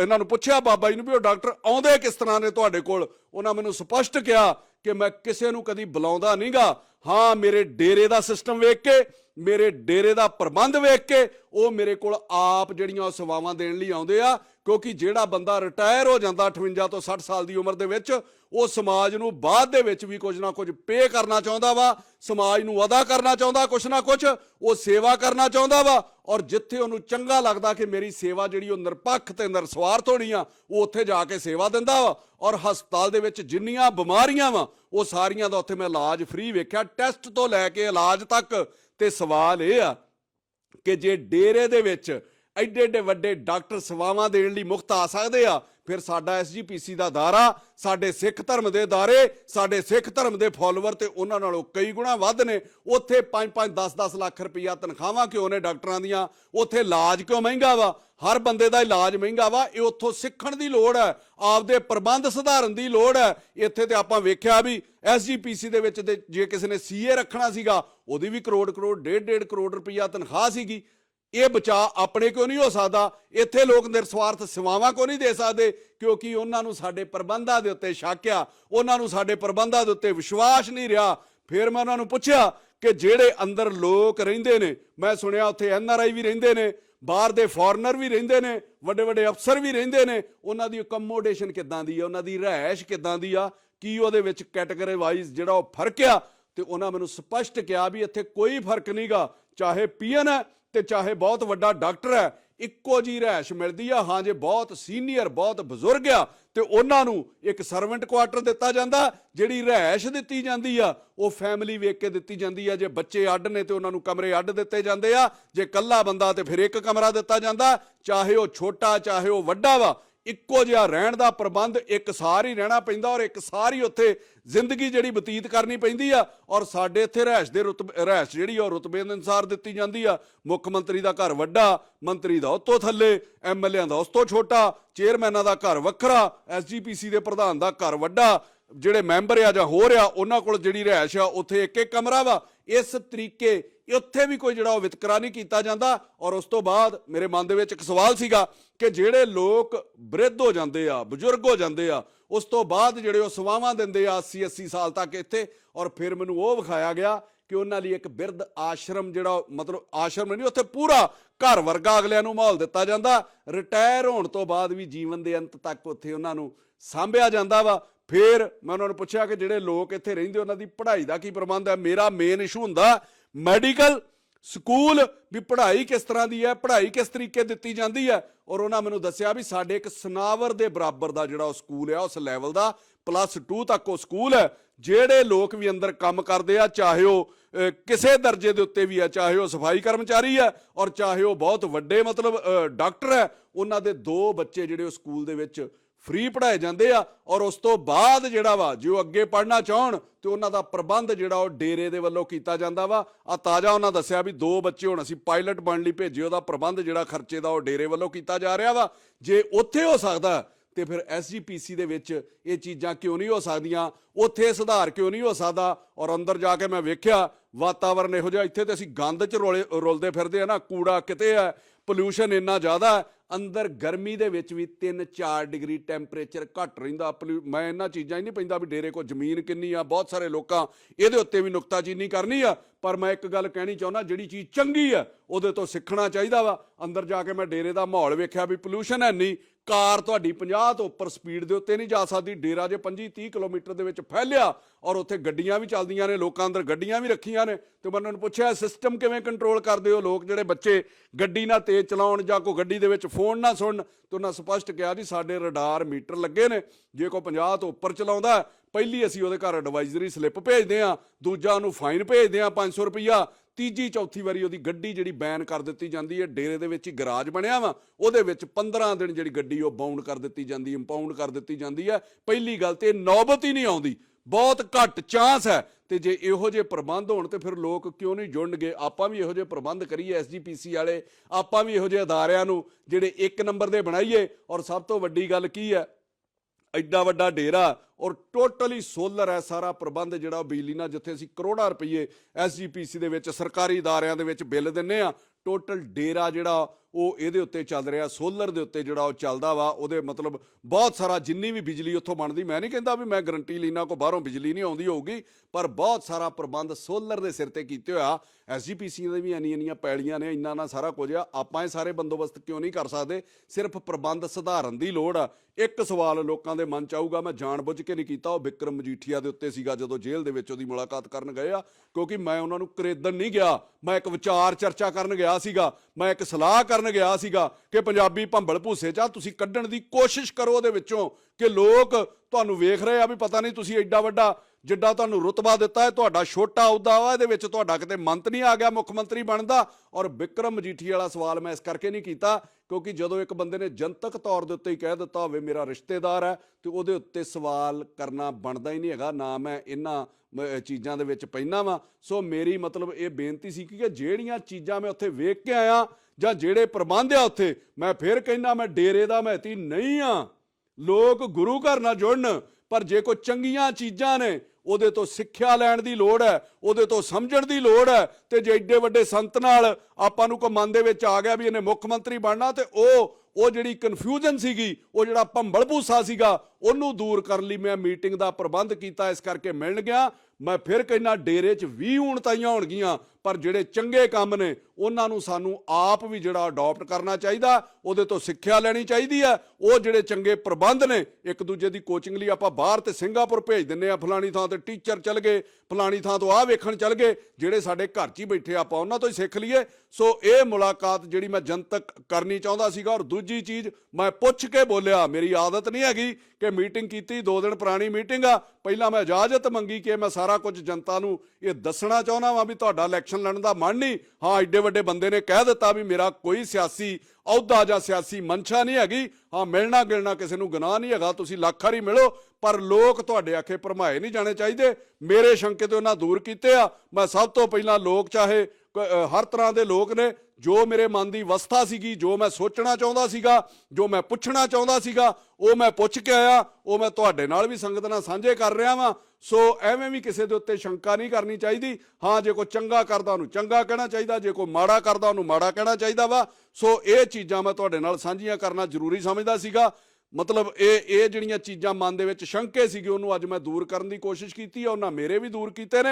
ਇਹਨਾਂ ਨੂੰ ਪੁੱਛਿਆ, ਬਾਬਾ ਜੀ ਨੂੰ ਵੀ ਉਹ ਡਾਕਟਰ ਆਉਂਦੇ ਕਿਸ ਤਰ੍ਹਾਂ ਨੇ ਤੁਹਾਡੇ ਕੋਲ? ਉਹਨਾਂ ਮੈਨੂੰ ਸਪਸ਼ਟ ਕਿਹਾ ਕਿ ਮੈਂ ਕਿਸੇ ਨੂੰ ਕਦੀ ਬੁਲਾਉਂਦਾ ਨਹੀਂਗਾ ਹਾਂ, ਮੇਰੇ ਡੇਰੇ ਦਾ ਸਿਸਟਮ ਵੇਖ ਕੇ, ਮੇਰੇ ਡੇਰੇ ਦਾ ਪ੍ਰਬੰਧ ਵੇਖ ਕੇ, ਉਹ ਮੇਰੇ ਕੋਲ ਆਪ ਜਿਹੜੀਆਂ ਉਹ ਸੇਵਾਵਾਂ ਦੇਣ ਲਈ ਆਉਂਦੇ ਆ, ਕਿਉਂਕਿ ਜਿਹੜਾ ਬੰਦਾ ਰਿਟਾਇਰ ਹੋ ਜਾਂਦਾ 58 ਤੋਂ 60 ਸਾਲ ਦੀ ਉਮਰ ਦੇ ਵਿੱਚ, ਉਹ ਸਮਾਜ ਨੂੰ ਬਾਅਦ ਦੇ ਵਿੱਚ ਵੀ ਕੁਝ ਨਾ ਕੁਝ ਪੇ ਕਰਨਾ ਚਾਹੁੰਦਾ ਵਾ, ਸਮਾਜ ਨੂੰ ਅਦਾ ਕਰਨਾ ਚਾਹੁੰਦਾ ਕੁਝ ਨਾ ਕੁਝ ਉਹ ਸੇਵਾ ਕਰਨਾ ਚਾਹੁੰਦਾ ਵਾ, ਔਰ ਜਿੱਥੇ ਉਹਨੂੰ ਚੰਗਾ ਲੱਗਦਾ ਕਿ ਮੇਰੀ ਸੇਵਾ ਜਿਹੜੀ ਉਹ ਨਿਰਪੱਖ ਤੇ ਨਿਰਸਵਾਰਥ ਹੋਣੀ ਆ, ਉਹ ਉੱਥੇ ਜਾ ਕੇ ਸੇਵਾ ਦਿੰਦਾ ਵਾ, ਔਰ ਹਸਪਤਾਲ ਦੇ ਵਿੱਚ ਜਿੰਨੀਆਂ ਬਿਮਾਰੀਆਂ ਵਾ ਉਹ ਸਾਰੀਆਂ ਦਾ ਉੱਥੇ ਮੈਂ ਇਲਾਜ ਫ੍ਰੀ ਵੇਖਿਆ। ਟੈਸਟ ਤੋਂ ਲੈ ਕੇ ਇਲਾਜ ਤੱਕ ਤੇ ਸਵਾਲ ਇਹ ਆ ਕਿ ਜੇ ਡੇਰੇ ਦੇ ਵਿੱਚ ਐਡੇ ਐਡੇ ਵੱਡੇ ਡਾਕਟਰ ਸੇਵਾਵਾਂ ਦੇਣ ਲਈ ਮੁਫਤ ਆ ਸਕਦੇ ਆ ਫਿਰ ਸਾਡਾ ਐਸਜੀਪੀਸੀ ਦਾ ਦਾਰਾ ਸਾਡੇ ਸਿੱਖ ਧਰਮ ਦੇ ਦਾਰੇ ਸਾਡੇ ਸਿੱਖ ਧਰਮ ਦੇ ਫਾਲੋਅਰ ਤੇ ਉਹਨਾਂ ਨਾਲੋਂ ਕਈ ਗੁਣਾ ਵੱਧ ਨੇ। ਉੱਥੇ 5-5 10-10 ਲੱਖ ਰੁਪਈਆ ਤਨਖਾਹਾਂ ਕਿਉਂ ਨੇ ਡਾਕਟਰਾਂ ਦੀਆਂ? ਉੱਥੇ ਇਲਾਜ ਕਿਉਂ ਮਹਿੰਗਾ ਵਾ? ਹਰ ਬੰਦੇ ਦਾ ਇਲਾਜ ਮਹਿੰਗਾ ਵਾ। ਇਹ ਉੱਥੋਂ ਸਿੱਖਣ ਦੀ ਲੋੜ ਹੈ। ਆਪਦੇ ਪ੍ਰਬੰਧ ਸੁਧਾਰਨ ਦੀ ਲੋੜ ਹੈ। ਇੱਥੇ ਤੇ ਆਪਾਂ ਵੇਖਿਆ ਵੀ ਐਸਜੀਪੀਸੀ ਦੇ ਵਿੱਚ ਤੇ ਜੇ ਕਿਸੇ ਨੇ ਸੀਏ ਰੱਖਣਾ ਸੀਗਾ, ਉਹਦੀ ਵੀ ਕਰੋੜ ਕਰੋੜ ਡੇਢ ਡੇਢ ਕਰੋੜ ਰੁਪਈਆ ਤਨਖਾਹ ਸੀਗੀ। ਇਹ ਬਚਾਅ ਆਪਣੇ ਕਿਉਂ ਨਹੀਂ ਹੋ ਸਕਦਾ? ਇੱਥੇ ਲੋਕ ਨਿਰਸਵਾਰਥ ਸੇਵਾਵਾਂ ਕੋ ਨਹੀਂ ਦੇ ਸਕਦੇ? ਕਿਉਂਕਿ ਉਹਨਾਂ ਨੂੰ ਸਾਡੇ ਪ੍ਰਬੰਧਾਂ ਦੇ ਉੱਤੇ ਸ਼ੱਕ ਆ, ਉਹਨਾਂ ਨੂੰ ਸਾਡੇ ਪ੍ਰਬੰਧਾਂ ਦੇ ਉੱਤੇ ਵਿਸ਼ਵਾਸ ਨਹੀਂ ਰਿਹਾ। ਫਿਰ ਮੈਂ ਉਹਨਾਂ ਨੂੰ ਪੁੱਛਿਆ ਕਿ ਜਿਹੜੇ ਅੰਦਰ ਲੋਕ ਰਹਿੰਦੇ ਨੇ, ਮੈਂ ਸੁਣਿਆ ਉੱਥੇ ਐਨ ਆਰ ਆਈ ਵੀ ਰਹਿੰਦੇ ਨੇ, ਬਾਹਰ ਦੇ ਫੋਰਨਰ ਵੀ ਰਹਿੰਦੇ ਨੇ ਵੱਡੇ ਵੱਡੇ ਅਫਸਰ ਵੀ ਰਹਿੰਦੇ ਨੇ, ਉਹਨਾਂ ਦੀ ਅਕਮੋਡੇਸ਼ਨ ਕਿੱਦਾਂ ਦੀ ਆ? ਉਹਨਾਂ ਦੀ ਰਹਿائش ਕਿੱਦਾਂ ਦੀ ਆ? ਕੀ ਉਹਦੇ ਵਿੱਚ ਕੈਟਾਗਰੀ ਵਾਈਜ਼ ਜਿਹੜਾ ਉਹ ਫ਼ਰਕ ਆ? ਤੇ ਉਹਨਾਂ ਮੈਨੂੰ ਸਪਸ਼ਟ ਕਿਹਾ ਵੀ ਇੱਥੇ ਕੋਈ ਫ਼ਰਕ ਨਹੀਂਗਾ ਚਾਹੇ ਪੀਐਨ ਹੈ ਤੇ ਚਾਹੇ ਬਹੁਤ ਵੱਡਾ ਡਾਕਟਰ ਹੈ, ਇੱਕੋ ਜੀ ਰਹਿਸ਼ ਮਿਲਦੀ ਆ। ਹਾਂ ਜੇ ਬਹੁਤ ਸੀਨੀਅਰ, ਬਹੁਤ ਬਜ਼ੁਰਗ ਆ, ਤੇ ਉਹਨਾਂ ਨੂੰ ਇੱਕ ਸਰਵੈਂਟ ਕੁਆਟਰ ਦਿੱਤਾ ਜਾਂਦਾ, ਜਿਹੜੀ ਰਹਿਸ਼ ਦਿੱਤੀ ਜਾਂਦੀ ਆ, ਉਹ ਫੈਮਿਲੀ ਵੇਖ ਕੇ ਦਿੱਤੀ ਜਾਂਦੀ ਆ। ਜੇ ਬੱਚੇ ਅੱਡ ਨੇ ਤੇ ਉਹਨਾਂ ਨੂੰ ਕਮਰੇ ਅੱਡ ਦਿੱਤੇ ਜਾਂਦੇ ਆ। ਜੇ ਇਕੱਲਾ ਬੰਦਾ ਤੇ ਫਿਰ ਇੱਕ ਕਮਰਾ ਦਿੱਤਾ ਜਾਂਦਾ। ਚਾਹੇ ਉਹ ਛੋਟਾ, ਚਾਹੇ ਉਹ ਵੱਡਾ ਵਾ ਇੱਕੋ ਜਿਹਾ ਰਹਿਣ ਦਾ ਪ੍ਰਬੰਧ, ਇੱਕ ਸਾਰ ਹੀ ਰਹਿਣਾ ਪੈਂਦਾ ਔਰ ਇੱਕ ਸਾਰ ਹੀ ਉੱਥੇ ਜ਼ਿੰਦਗੀ ਜਿਹੜੀ ਬਤੀਤ ਕਰਨੀ ਪੈਂਦੀ ਆ ਔਰ ਸਾਡੇ ਇੱਥੇ ਰਹਿਸ਼ ਦੇ ਰੁਤਬੇ, ਰਹਿਸ਼ ਜਿਹੜੀ ਉਹ ਰੁਤਬੇ ਦੇ ਅਨਸਾਰ ਦਿੱਤੀ ਜਾਂਦੀ ਆ। ਮੁੱਖ ਮੰਤਰੀ ਦਾ ਘਰ ਵੱਡਾ, ਮੰਤਰੀ ਦਾ ਉਸ ਤੋਂ ਥੱਲੇ ਐਮਐਲਏ ਦਾ ਉਸ ਤੋਂ ਛੋਟਾ, ਚੇਅਰਮੈਨਾਂ ਦਾ ਘਰ ਵੱਖਰਾ ਐਸਜੀਪੀਸੀ ਦੇ ਪ੍ਰਧਾਨ ਦਾ ਘਰ ਵੱਡਾ, ਜਿਹੜੇ ਮੈਂਬਰ ਆ ਜਾਂ ਹੋਰ ਆ, ਉਹਨਾਂ ਕੋਲ ਜਿਹੜੀ ਰਹਿਸ਼ ਆ, ਉੱਥੇ ਇੱਕ ਇੱਕ ਕਮਰਾ ਵਾ। ਇਸ ਤਰੀਕੇ ਉੱਥੇ ਵੀ ਕੋਈ ਜਿਹੜਾ ਉਹ ਵਿਤਕਰਾ ਨਹੀਂ ਕੀਤਾ ਜਾਂਦਾ। ਔਰ ਉਸ ਤੋਂ ਬਾਅਦ ਮੇਰੇ ਮਨ ਦੇ ਵਿੱਚ ਇੱਕ ਸਵਾਲ ਸੀਗਾ ਕਿ ਜਿਹੜੇ ਲੋਕ ਬ੍ਰਿਧ ਹੋ ਜਾਂਦੇ ਆ, ਬਜ਼ੁਰਗ ਹੋ ਜਾਂਦੇ ਆ, ਉਸ ਤੋਂ ਬਾਅਦ ਜਿਹੜੇ ਉਹ ਸਵਾਵਾਂ ਦਿੰਦੇ ਆ 80 80 ਸਾਲ ਤੱਕ ਇੱਥੇ, ਔਰ ਫਿਰ ਮੈਨੂੰ ਉਹ ਵਿਖਾਇਆ ਗਿਆ ਕਿ ਉਹਨਾਂ ਲਈ ਇੱਕ ਬਿਰਧ ਆਸ਼ਰਮ ਜਿਹੜਾ ਮਤਲਬ ਆਸ਼ਰਮ ਨਹੀਂ, ਉੱਥੇ ਪੂਰਾ ਘਰ ਵਰਗਾ ਅਗਲਿਆਂ ਨੂੰ ਮਾਹੌਲ ਦਿੱਤਾ ਜਾਂਦਾ। ਰਿਟਾਇਰ ਹੋਣ ਤੋਂ ਬਾਅਦ ਵੀ ਜੀਵਨ ਦੇ ਅੰਤ ਤੱਕ ਉੱਥੇ ਉਹਨਾਂ ਨੂੰ ਸਾਂਭਿਆ ਜਾਂਦਾ ਵਾ। ਫਿਰ ਮੈਂ ਉਹਨਾਂ ਨੂੰ ਪੁੱਛਿਆ ਕਿ ਜਿਹੜੇ ਲੋਕ ਇੱਥੇ ਰਹਿੰਦੇ, ਉਹਨਾਂ ਦੀ ਪੜ੍ਹਾਈ ਦਾ ਕੀ ਪ੍ਰਬੰਧ ਹੈ? ਮੇਰਾ ਮੇਨ ਇਸ਼ੂ ਹੁੰਦਾ ਮੈਡੀਕਲ ਸਕੂਲ ਵੀ ਪੜ੍ਹਾਈ ਕਿਸ ਤਰ੍ਹਾਂ ਦੀ ਹੈ, ਪੜ੍ਹਾਈ ਕਿਸ ਤਰੀਕੇ ਦਿੱਤੀ ਜਾਂਦੀ ਹੈ? ਔਰ ਉਹਨਾਂ ਮੈਨੂੰ ਦੱਸਿਆ ਵੀ ਸਾਡੇ ਇੱਕ ਸਨਾਵਰ ਦੇ ਬਰਾਬਰ ਦਾ ਜਿਹੜਾ ਉਹ ਸਕੂਲ ਹੈ, ਉਸ ਲੈਵਲ ਦਾ ਪਲੱਸ 2 ਤੱਕ ਉਹ ਸਕੂਲ ਹੈ, ਜਿਹੜੇ ਲੋਕ ਵੀ ਅੰਦਰ ਕੰਮ ਕਰਦੇ ਆ, ਚਾਹੇ ਉਹ ਕਿਸੇ ਦਰਜੇ ਦੇ ਉੱਤੇ ਵੀ ਆ ਚਾਹੇ ਉਹ ਸਫ਼ਾਈ ਕਰਮਚਾਰੀ ਹੈ, ਔਰ ਚਾਹੇ ਉਹ ਬਹੁਤ ਵੱਡੇ ਮਤਲਬ ਡਾਕਟਰ ਹੈ, ਉਹਨਾਂ ਦੇ ਦੋ ਬੱਚੇ ਜਿਹੜੇ ਉਹ ਸਕੂਲ ਦੇ ਵਿੱਚ ਫ੍ਰੀ ਪੜਾਏ ਜਾਂਦੇ ਆ ਔਰ ਉਸ ਤੋਂ ਬਾਅਦ ਜਿਹੜਾ ਵਾ, ਜੇ ਉਹ ਅੱਗੇ ਪੜਨਾ ਚਾਹਣ, ਤੇ ਉਹਨਾਂ ਦਾ ਪ੍ਰਬੰਧ ਜਿਹੜਾ ਉਹ ਡੇਰੇ ਦੇ ਵੱਲੋਂ ਕੀਤਾ ਜਾਂਦਾ ਵਾ। ਆ ਤਾਜ਼ਾ ਉਹਨਾਂ ਦੱਸਿਆ ਵੀ ਦੋ ਬੱਚੇ ਹੁਣ ਅਸੀਂ ਪਾਇਲਟ ਬਣਨ ਲਈ ਭੇਜੇ, ਉਹਦਾ ਪ੍ਰਬੰਧ ਜਿਹੜਾ ਖਰਚੇ ਦਾ ਉਹ ਡੇਰੇ ਵੱਲੋਂ ਕੀਤਾ ਜਾ ਰਿਹਾ ਵਾ। ਜੇ ਉੱਥੇ ਹੋ ਸਕਦਾ, ਤੇ ਫਿਰ ਐਸਜੀਪੀਸੀ ਦੇ ਵਿੱਚ ਇਹ ਚੀਜ਼ਾਂ ਕਿਉਂ ਨਹੀਂ ਹੋ ਸਕਦੀਆਂ? ਉੱਥੇ ਸੁਧਾਰ ਕਿਉਂ ਨਹੀਂ ਹੋ ਸਕਦਾ? ਔਰ ਅੰਦਰ ਜਾ ਕੇ ਮੈਂ ਵੇਖਿਆ, ਵਾਤਾਵਰਨ ਇਹੋ ਜਿਹਾ, ਇੱਥੇ ਤੇ ਅਸੀਂ ਗੰਦ 'ਚ ਰੋਲੇ, ਰੁਲਦੇ ਫਿਰਦੇ ਆ ਨਾ, ਕੂੜਾ ਕਿਤੇ ਹੈ ਪੋਲੂਸ਼ਨ ਇੰਨਾ ਜ਼ਿਆਦਾ ਅੰਦਰ ਗਰਮੀ ਦੇ ਵਿੱਚ ਵੀ 3-4 ਡਿਗਰੀ ਟੈਂਪਰੇਚਰ ਘੱਟ ਰਹਿੰਦਾ ਪੋਲਿਊ- ਮੈਂ ਇਹਨਾਂ ਚੀਜ਼ਾਂ ਹੀ ਨਹੀਂ ਪੈਂਦਾ ਵੀ ਡੇਰੇ ਕੋ ਜ਼ਮੀਨ ਕਿੰਨੀ ਆ, ਬਹੁਤ ਸਾਰੇ ਲੋਕਾਂ ਇਹਦੇ ਉੱਤੇ ਵੀ ਨੁਕਤਾਚੀਨੀ ਕਰਨੀ ਆ, ਪਰ ਮੈਂ ਇੱਕ ਗੱਲ ਕਹਿਣੀ ਚਾਹੁੰਦਾ, ਜਿਹੜੀ ਚੀਜ਼ ਚੰਗੀ ਆ, ਉਹਦੇ ਤੋਂ ਸਿੱਖਣਾ ਚਾਹੀਦਾ ਵਾ। ਅੰਦਰ ਜਾ ਕੇ ਮੈਂ ਡੇਰੇ ਦਾ ਮਾਹੌਲ ਵੇਖਿਆ ਵੀ ਪੋਲੂਸ਼ਨ ਹੈ ਨਹੀਂ ਕਾਰ ਤੁਹਾਡੀ 50 ਤੋਂ ਉੱਪਰ ਸਪੀਡ ਦੇ ਉੱਤੇ ਨਹੀਂ ਜਾ ਸਕਦੀ। ਡੇਰਾ ਜੇ 25 30 ਕਿਲੋਮੀਟਰ ਦੇ ਵਿੱਚ ਫੈਲਿਆ ਔਰ ਉੱਥੇ ਗੱਡੀਆਂ ਵੀ ਚੱਲਦੀਆਂ ਨੇ, ਲੋਕਾਂ ਅੰਦਰ ਗੱਡੀਆਂ ਵੀ ਰੱਖੀਆਂ ਨੇ ਤੇ ਮੈਂ ਉਹਨਾਂ ਨੂੰ ਪੁੱਛਿਆ, ਸਿਸਟਮ ਕਿਵੇਂ ਕੰਟਰੋਲ ਕਰਦੇ ਹੋ? ਲੋਕ ਜਿਹੜੇ ਬੱਚੇ ਗੱਡੀ ਨਾ ਤੇਜ਼ ਚਲਾਉਣ ਜਾਂ ਕੋਈ ਗੱਡੀ ਦੇ ਵਿੱਚ ਫੋਨ ਨਾ ਸੁਣਨ, ਤੇ ਉਹਨਾਂ ਸਪਸ਼ਟ ਕਿਹਾ ਜੀ, ਸਾਡੇ ਰਡਾਰ ਮੀਟਰ ਲੱਗੇ ਨੇ, ਜੇ ਕੋਈ 50 ਤੋਂ ਉੱਪਰ ਚਲਾਉਂਦਾ, ਪਹਿਲੀ ਅਸੀਂ ਉਹਦੇ ਘਰ ਐਡਵਾਈਜ਼ਰੀ ਸਲਿੱਪ ਭੇਜਦੇ ਆ ਦੂਜਾ ਉਹਨੂੰ ਫਾਈਨ ਭੇਜਦੇ ਆ 500 ਰੁਪਈਆ ਤੀਜੀ ਚੌਥੀ ਵਾਰੀ ਉਹਦੀ ਗੱਡੀ ਜਿਹੜੀ ਬੈਨ ਕਰ ਦਿੱਤੀ ਜਾਂਦੀ ਹੈ, ਡੇਰੇ ਦੇ ਵਿੱਚ ਹੀ ਗਰਾਜ ਬਣਿਆ ਵਾ, ਉਹਦੇ ਵਿੱਚ 15 ਦਿਨ ਜਿਹੜੀ ਗੱਡੀ ਉਹ ਬਾਉਂਡ ਕਰ ਦਿੱਤੀ ਜਾਂਦੀ ਇੰਪਾਊਂਡ ਕਰ ਦਿੱਤੀ ਜਾਂਦੀ ਹੈ। ਪਹਿਲੀ ਗੱਲ ਤੇ ਇਹ ਨੌਬਤ ਹੀ ਨਹੀਂ ਆਉਂਦੀ, ਬਹੁਤ ਘੱਟ ਚਾਂਸ ਹੈ। ਤੇ ਜੇ ਇਹੋ ਜਿਹੇ ਪ੍ਰਬੰਧ ਹੋਣ ਤੇ ਫਿਰ ਲੋਕ ਕਿਉਂ ਨਹੀਂ ਜੁੜਨਗੇ? ਆਪਾਂ ਵੀ ਇਹੋ ਜਿਹੇ ਪ੍ਰਬੰਧ ਕਰੀਏ ਐਸਜੀਪੀਸੀ ਵਾਲੇ, ਆਪਾਂ ਵੀ ਇਹੋ ਜਿਹੇ ਅਦਾਰਿਆਂ ਨੂੰ, ਜਿਹੜੇ ਇੱਕ ਨੰਬਰ ਦੇ ਬਣਾਈਏ। ਔਰ ਸਭ ਤੋਂ ਵੱਡੀ ਗੱਲ ਕੀ ਹੈ? ਐਡਾ ਵੱਡਾ ਡੇਰਾ ਔਰ ਟੋਟਲੀ ਸੋਲਰ ਹੈ, ਸਾਰਾ ਪ੍ਰਬੰਧ ਜਿਹੜਾ ਉਹ ਬਿਜਲੀ ਨਾਲ, ਜਿੱਥੇ ਅਸੀਂ ਕਰੋੜਾਂ ਰੁਪਏ ਐਸਜੀਪੀਸੀ ਦੇ ਵਿੱਚ, ਸਰਕਾਰੀ ਅਦਾਰਿਆਂ ਦੇ ਵਿੱਚ ਬਿੱਲ ਦਿੰਨੇ ਆ ਟੋਟਲ ਡੇਰਾ ਜਿਹੜਾ ਉਹ ਇਹਦੇ ਉੱਤੇ ਚੱਲ ਰਿਹਾ, ਸੋਲਰ ਦੇ ਉੱਤੇ ਜਿਹੜਾ ਉਹ ਚੱਲਦਾ ਵਾ, ਉਹਦੇ ਮਤਲਬ ਬਹੁਤ ਸਾਰਾ ਜਿੰਨੀ ਵੀ ਬਿਜਲੀ ਉੱਥੋਂ ਬਣਦੀ, ਮੈਂ ਨਹੀਂ ਕਹਿੰਦਾ ਵੀ ਮੈਂ ਗਰੰਟੀ ਲੈਣਾ ਕੋ ਬਾਹਰੋਂ ਬਿਜਲੀ ਨਹੀਂ ਆਉਂਦੀ ਹੋਊਗੀ, ਪਰ ਬਹੁਤ ਸਾਰਾ ਪ੍ਰਬੰਧ ਸੋਲਰ ਦੇ ਸਿਰ ਤੇ ਕੀਤੇ ਹੋਇਆ। ਐਸਜੀਪੀਸੀ ਦੇ ਵੀ ਇੰਨੀਆਂ ਇੰਨੀਆਂ ਪੈਲੀਆਂ ਨੇ, ਇੰਨਾ ਨਾ ਸਾਰਾ ਕੁਝ ਆ, ਆਪਾਂ ਇਹ ਸਾਰੇ ਬੰਦੋਬਸਤ ਕਿਉਂ ਨਹੀਂ ਕਰ ਸਕਦੇ? ਸਿਰਫ ਪ੍ਰਬੰਧ ਸੁਧਾਰਨ ਦੀ ਲੋੜ ਆ। ਇੱਕ ਸਵਾਲ ਲੋਕਾਂ ਦੇ ਮਨ ਚ ਆਊਗਾ, ਮੈਂ ਜਾਣਬੁੱਝ ਕੇ ਨਹੀਂ ਕੀਤਾ, ਉਹ ਵਿਕਰਮ ਮਜੀਠੀਆ ਦੇ ਉੱਤੇ ਸੀਗਾ ਜਦੋਂ ਜੇਲ੍ਹ ਦੇ ਵਿੱਚ ਉਹਦੀ ਮੁਲਾਕਾਤ ਕਰਨ ਗਏ ਆ, ਕਿਉਂਕਿ ਮੈਂ ਉਹਨਾਂ ਨੂੰ ਕਰੇਦਨ ਨਹੀਂ ਗਿਆ, ਮੈਂ ਇੱਕ ਵਿਚਾਰ ਚਰਚਾ ਕਰਨ ਗਿਆ ਸੀਗਾ। ਮੈਂ ਇੱਕ ਸਲਾਹ ਕਰਨ ਗਿਆ ਸੀਗਾ ਕਿ ਪੰਜਾਬੀ ਭੰਬਲ ਭੂਸੇ ਚਾ ਤੁਸੀਂ ਕੱਢਣ ਦੀ ਕੋਸ਼ਿਸ਼ ਕਰੋ ਉਹਦੇ ਵਿੱਚੋਂ ਕਿ ਲੋਕ ਤੁਹਾਨੂੰ ਵੇਖ ਰਹੇ ਆ ਵੀ ਪਤਾ ਨਹੀਂ ਤੁਸੀਂ ਐਡਾ ਵੱਡਾ ਜਿੱਡਾ ਤੁਹਾਨੂੰ ਰੁਤਬਾ ਦਿੱਤਾ ਹੈ, ਤੁਹਾਡਾ ਛੋਟਾ ਅਹੁਦਾ ਵਾ, ਇਹਦੇ ਵਿੱਚ ਤੁਹਾਡਾ ਕਿਤੇ ਮੰਤ ਨਹੀਂ ਆ ਗਿਆ, ਮੁੱਖ ਮੰਤਰੀ ਬਣਦਾ। ਔਰ ਵਿਕਰਮ ਮਜੀਠੀ ਵਾਲਾ ਸਵਾਲ ਮੈਂ ਇਸ ਕਰਕੇ ਨਹੀਂ ਕੀਤਾ, ਕਿਉਂਕਿ ਜਦੋਂ ਇੱਕ ਬੰਦੇ ਨੇ ਜਨਤਕ ਤੌਰ ਦੇ ਉੱਤੇ ਹੀ ਕਹਿ ਦਿੱਤਾ ਹੋਵੇ, ਮੇਰਾ ਰਿਸ਼ਤੇਦਾਰ ਹੈ, ਤੇ ਉਹਦੇ ਉੱਤੇ ਸਵਾਲ ਕਰਨਾ ਬਣਦਾ ਹੀ ਨਹੀਂ ਹੈਗਾ। ਨਾ ਮੈਂ ਇਹਨਾਂ ਚੀਜ਼ਾਂ ਦੇ ਵਿੱਚ ਪੈਣਾ ਵਾਂ। ਸੋ ਮੇਰੀ ਮਤਲਬ ਇਹ ਬੇਨਤੀ ਸੀ ਕਿ ਜਿਹੜੀਆਂ ਚੀਜ਼ਾਂ ਮੈਂ ਉੱਥੇ ਵੇਖ ਕੇ ਆਇਆ, ਜਾਂ ਜਿਹੜੇ ਪ੍ਰਬੰਧ ਆ ਉੱਥੇ, ਮੈਂ ਫਿਰ ਕਹਿੰਦਾ, ਮੈਂ ਡੇਰੇ ਦਾ ਮਹਤੀ ਨਹੀਂ ਆ। ਲੋਕ ਗੁਰੂ ਘਰ ਨਾਲ ਜੁੜਨ, ਪਰ ਜੇ ਕੋਈ ਚੰਗੀਆਂ ਚੀਜ਼ਾਂ ਨੇ ਉਹਦੇ ਤੋਂ ਸਿੱਖਿਆ ਲੈਣ ਦੀ ਲੋੜ ਹੈ, ਉਹਦੇ ਤੋਂ ਸਮਝਣ ਦੀ ਲੋੜ ਹੈ ਤੇ ਜੇ ਏਡੇ ਵੱਡੇ ਸੰਤ ਨਾਲ ਆਪਾਂ ਨੂੰ ਕੋ ਮਨ ਦੇ ਵਿੱਚ ਆ ਗਿਆ ਵੀ ਇਹਨੇ ਮੁੱਖ ਮੰਤਰੀ ਬਣਨਾ ਤੇ ਉਹ ਉਹ ਜਿਹੜੀ ਕਨਫਿਊਜ਼ਨ ਸੀਗੀ, ਉਹ ਜਿਹੜਾ ਭੰਬਲ ਭੂਸਾ ਸੀਗਾ, ਉਹਨੂੰ ਦੂਰ ਕਰਨ ਲਈ ਮੈਂ ਮੀਟਿੰਗ ਦਾ ਪ੍ਰਬੰਧ ਕੀਤਾ, ਇਸ ਕਰਕੇ ਮਿਲਣ ਗਿਆ। ਮੈਂ ਫਿਰ ਕਹਿੰਦਾ ਡੇਰੇ 'ਚ 20 ਉਣਤਾਈਆਂ ਹੋਣਗੀਆਂ। ਪਰ ਜਿਹੜੇ ਚੰਗੇ ਕੰਮ ਨੇ, ਉਹਨਾਂ ਨੂੰ ਸਾਨੂੰ ਆਪ ਵੀ ਜਿਹੜਾ ਅਡਾਪਟ ਕਰਨਾ ਚਾਹੀਦਾ, ਉਹਦੇ ਤੋਂ ਸਿੱਖਿਆ ਲੈਣੀ ਚਾਹੀਦੀ ਹੈ। ਉਹ ਜਿਹੜੇ ਚੰਗੇ ਪ੍ਰਬੰਧ ਨੇ, ਇੱਕ ਦੂਜੇ ਦੀ ਕੋਚਿੰਗ ਲਈ ਆਪਾਂ ਬਾਹਰ ਤੇ ਸਿੰਗਾਪੁਰ ਭੇਜ ਦਿੰਨੇ ਆ ਫਲਾਣੀ ਥਾਂ ਤੇ ਟੀਚਰ ਚਲ ਗਏ, ਫਲਾਣੀ ਥਾਂ ਤੋਂ ਆਹ ਵੇਖਣ ਚਲ ਗਏ, ਜਿਹੜੇ ਸਾਡੇ ਘਰ 'ਚ ਹੀ ਬੈਠੇ ਆਪਾਂ ਉਹਨਾਂ ਤੋਂ ਹੀ ਸਿੱਖ ਲਈਏ। ਸੋ ਇਹ ਮੁਲਾਕਾਤ ਜਿਹੜੀ ਮੈਂ ਜਨਤਕ ਕਰਨੀ ਚਾਹੁੰਦਾ ਸੀਗਾ, ਔਰ ਦੂਜੀ ਚੀਜ਼ ਮੈਂ ਪੁੱਛ ਕੇ ਬੋਲਿਆ, ਮੇਰੀ ਆਦਤ ਨਹੀਂ ਹੈਗੀ ਕਿ ਮੀਟਿੰਗ ਕੀਤੀ, ਦੋ ਦਿਨ ਪੁਰਾਣੀ ਮੀਟਿੰਗ ਆ, ਪਹਿਲਾਂ ਮੈਂ ਇਜਾਜ਼ਤ ਮੰਗੀ ਕਿ ਮੈਂ ਸਾਰਾ ਕੁਝ ਜਨਤਾ ਨੂੰ ਇਹ ਦੱਸਣਾ ਚਾਹੁੰਦਾ ਵਾਂ ਵੀ ਤੁਹਾਡਾ ਇਲੈਕਸ਼ਨ ਲੜਨ ਦਾ ਮਨ ਨਹੀਂ। ਹਾਂ ਐਡੇ ਵੱਡੇ ਬੰਦੇ ਨੇ ਕਹਿ ਦਿੱਤਾ ਵੀ ਮੇਰਾ ਕੋਈ ਸਿਆਸੀ, ਅਹੁਦਾ ਜਾਂ ਸਿਆਸੀ ਮਨਸ਼ਾ ਨਹੀਂ ਹੈਗੀ। ਹਾਂ ਮਿਲਣਾ ਗਿਲਣਾ ਕਿਸੇ ਨੂੰ ਗੁਨਾਹ ਨਹੀਂ ਹੈਗਾ, ਤੁਸੀਂ ਲੱਖ ਵਾਰੀ ਮਿਲੋ, ਪਰ ਲੋਕ ਤੁਹਾਡੇ ਆਖੇ ਭਰਮਾਏ ਨਹੀਂ ਜਾਣੇ ਚਾਹੀਦੇ। ਮੇਰੇ ਸ਼ੰਕੇ ਤੇ ਉਹਨਾਂ ਦੂਰ ਕੀਤੇ ਆ, ਮੈਂ ਸਭ ਤੋਂ ਪਹਿਲਾਂ ਲੋਕ ਚਾਹੇ ਹਰ ਤਰ੍ਹਾਂ ਦੇ ਲੋਕ ਨੇ ਜੋ ਮੇਰੇ ਮਨ ਦੀ ਅਵਸਥਾ ਸੀਗੀ, ਜੋ ਮੈਂ ਸੋਚਣਾ ਚਾਹੁੰਦਾ ਸੀਗਾ, ਜੋ ਮੈਂ ਪੁੱਛਣਾ ਚਾਹੁੰਦਾ ਸੀਗਾ, ਉਹ ਮੈਂ ਪੁੱਛ ਕੇ ਆਇਆ, ਉਹ ਮੈਂ ਤੁਹਾਡੇ ਨਾਲ ਵੀ ਸੰਗਤ ਨਾਲ ਸਾਂਝੇ ਕਰ ਰਿਹਾ ਵਾਂ। ਸੋ ਐਵੇਂ ਵੀ ਕਿਸੇ ਦੇ ਉੱਤੇ ਸ਼ੰਕਾ ਨਹੀਂ ਕਰਨੀ ਚਾਹੀਦੀ। ਹਾਂ, ਜੇ ਕੋਈ ਚੰਗਾ ਕਰਦਾ, ਉਹਨੂੰ ਚੰਗਾ ਕਹਿਣਾ ਚਾਹੀਦਾ। ਜੇ ਕੋਈ ਮਾੜਾ ਕਰਦਾ, ਉਹਨੂੰ ਮਾੜਾ ਕਹਿਣਾ ਚਾਹੀਦਾ ਵਾ। ਸੋ ਇਹ ਚੀਜ਼ਾਂ ਮੈਂ ਤੁਹਾਡੇ ਨਾਲ ਸਾਂਝੀਆਂ ਕਰਨਾ ਜ਼ਰੂਰੀ ਸਮਝਦਾ ਸੀਗਾ। ਮਤਲਬ ਇਹ ਇਹ ਜਿਹੜੀਆਂ ਚੀਜ਼ਾਂ ਮਨ ਦੇ ਵਿੱਚ ਸ਼ੰਕੇ ਸੀਗੇ, ਉਹਨੂੰ ਅੱਜ ਮੈਂ ਦੂਰ ਕਰਨ ਦੀ ਕੋਸ਼ਿਸ਼ ਕੀਤੀ ਆ, ਉਹਨਾਂ ਮੇਰੇ ਵੀ ਦੂਰ ਕੀਤੇ ਨੇ।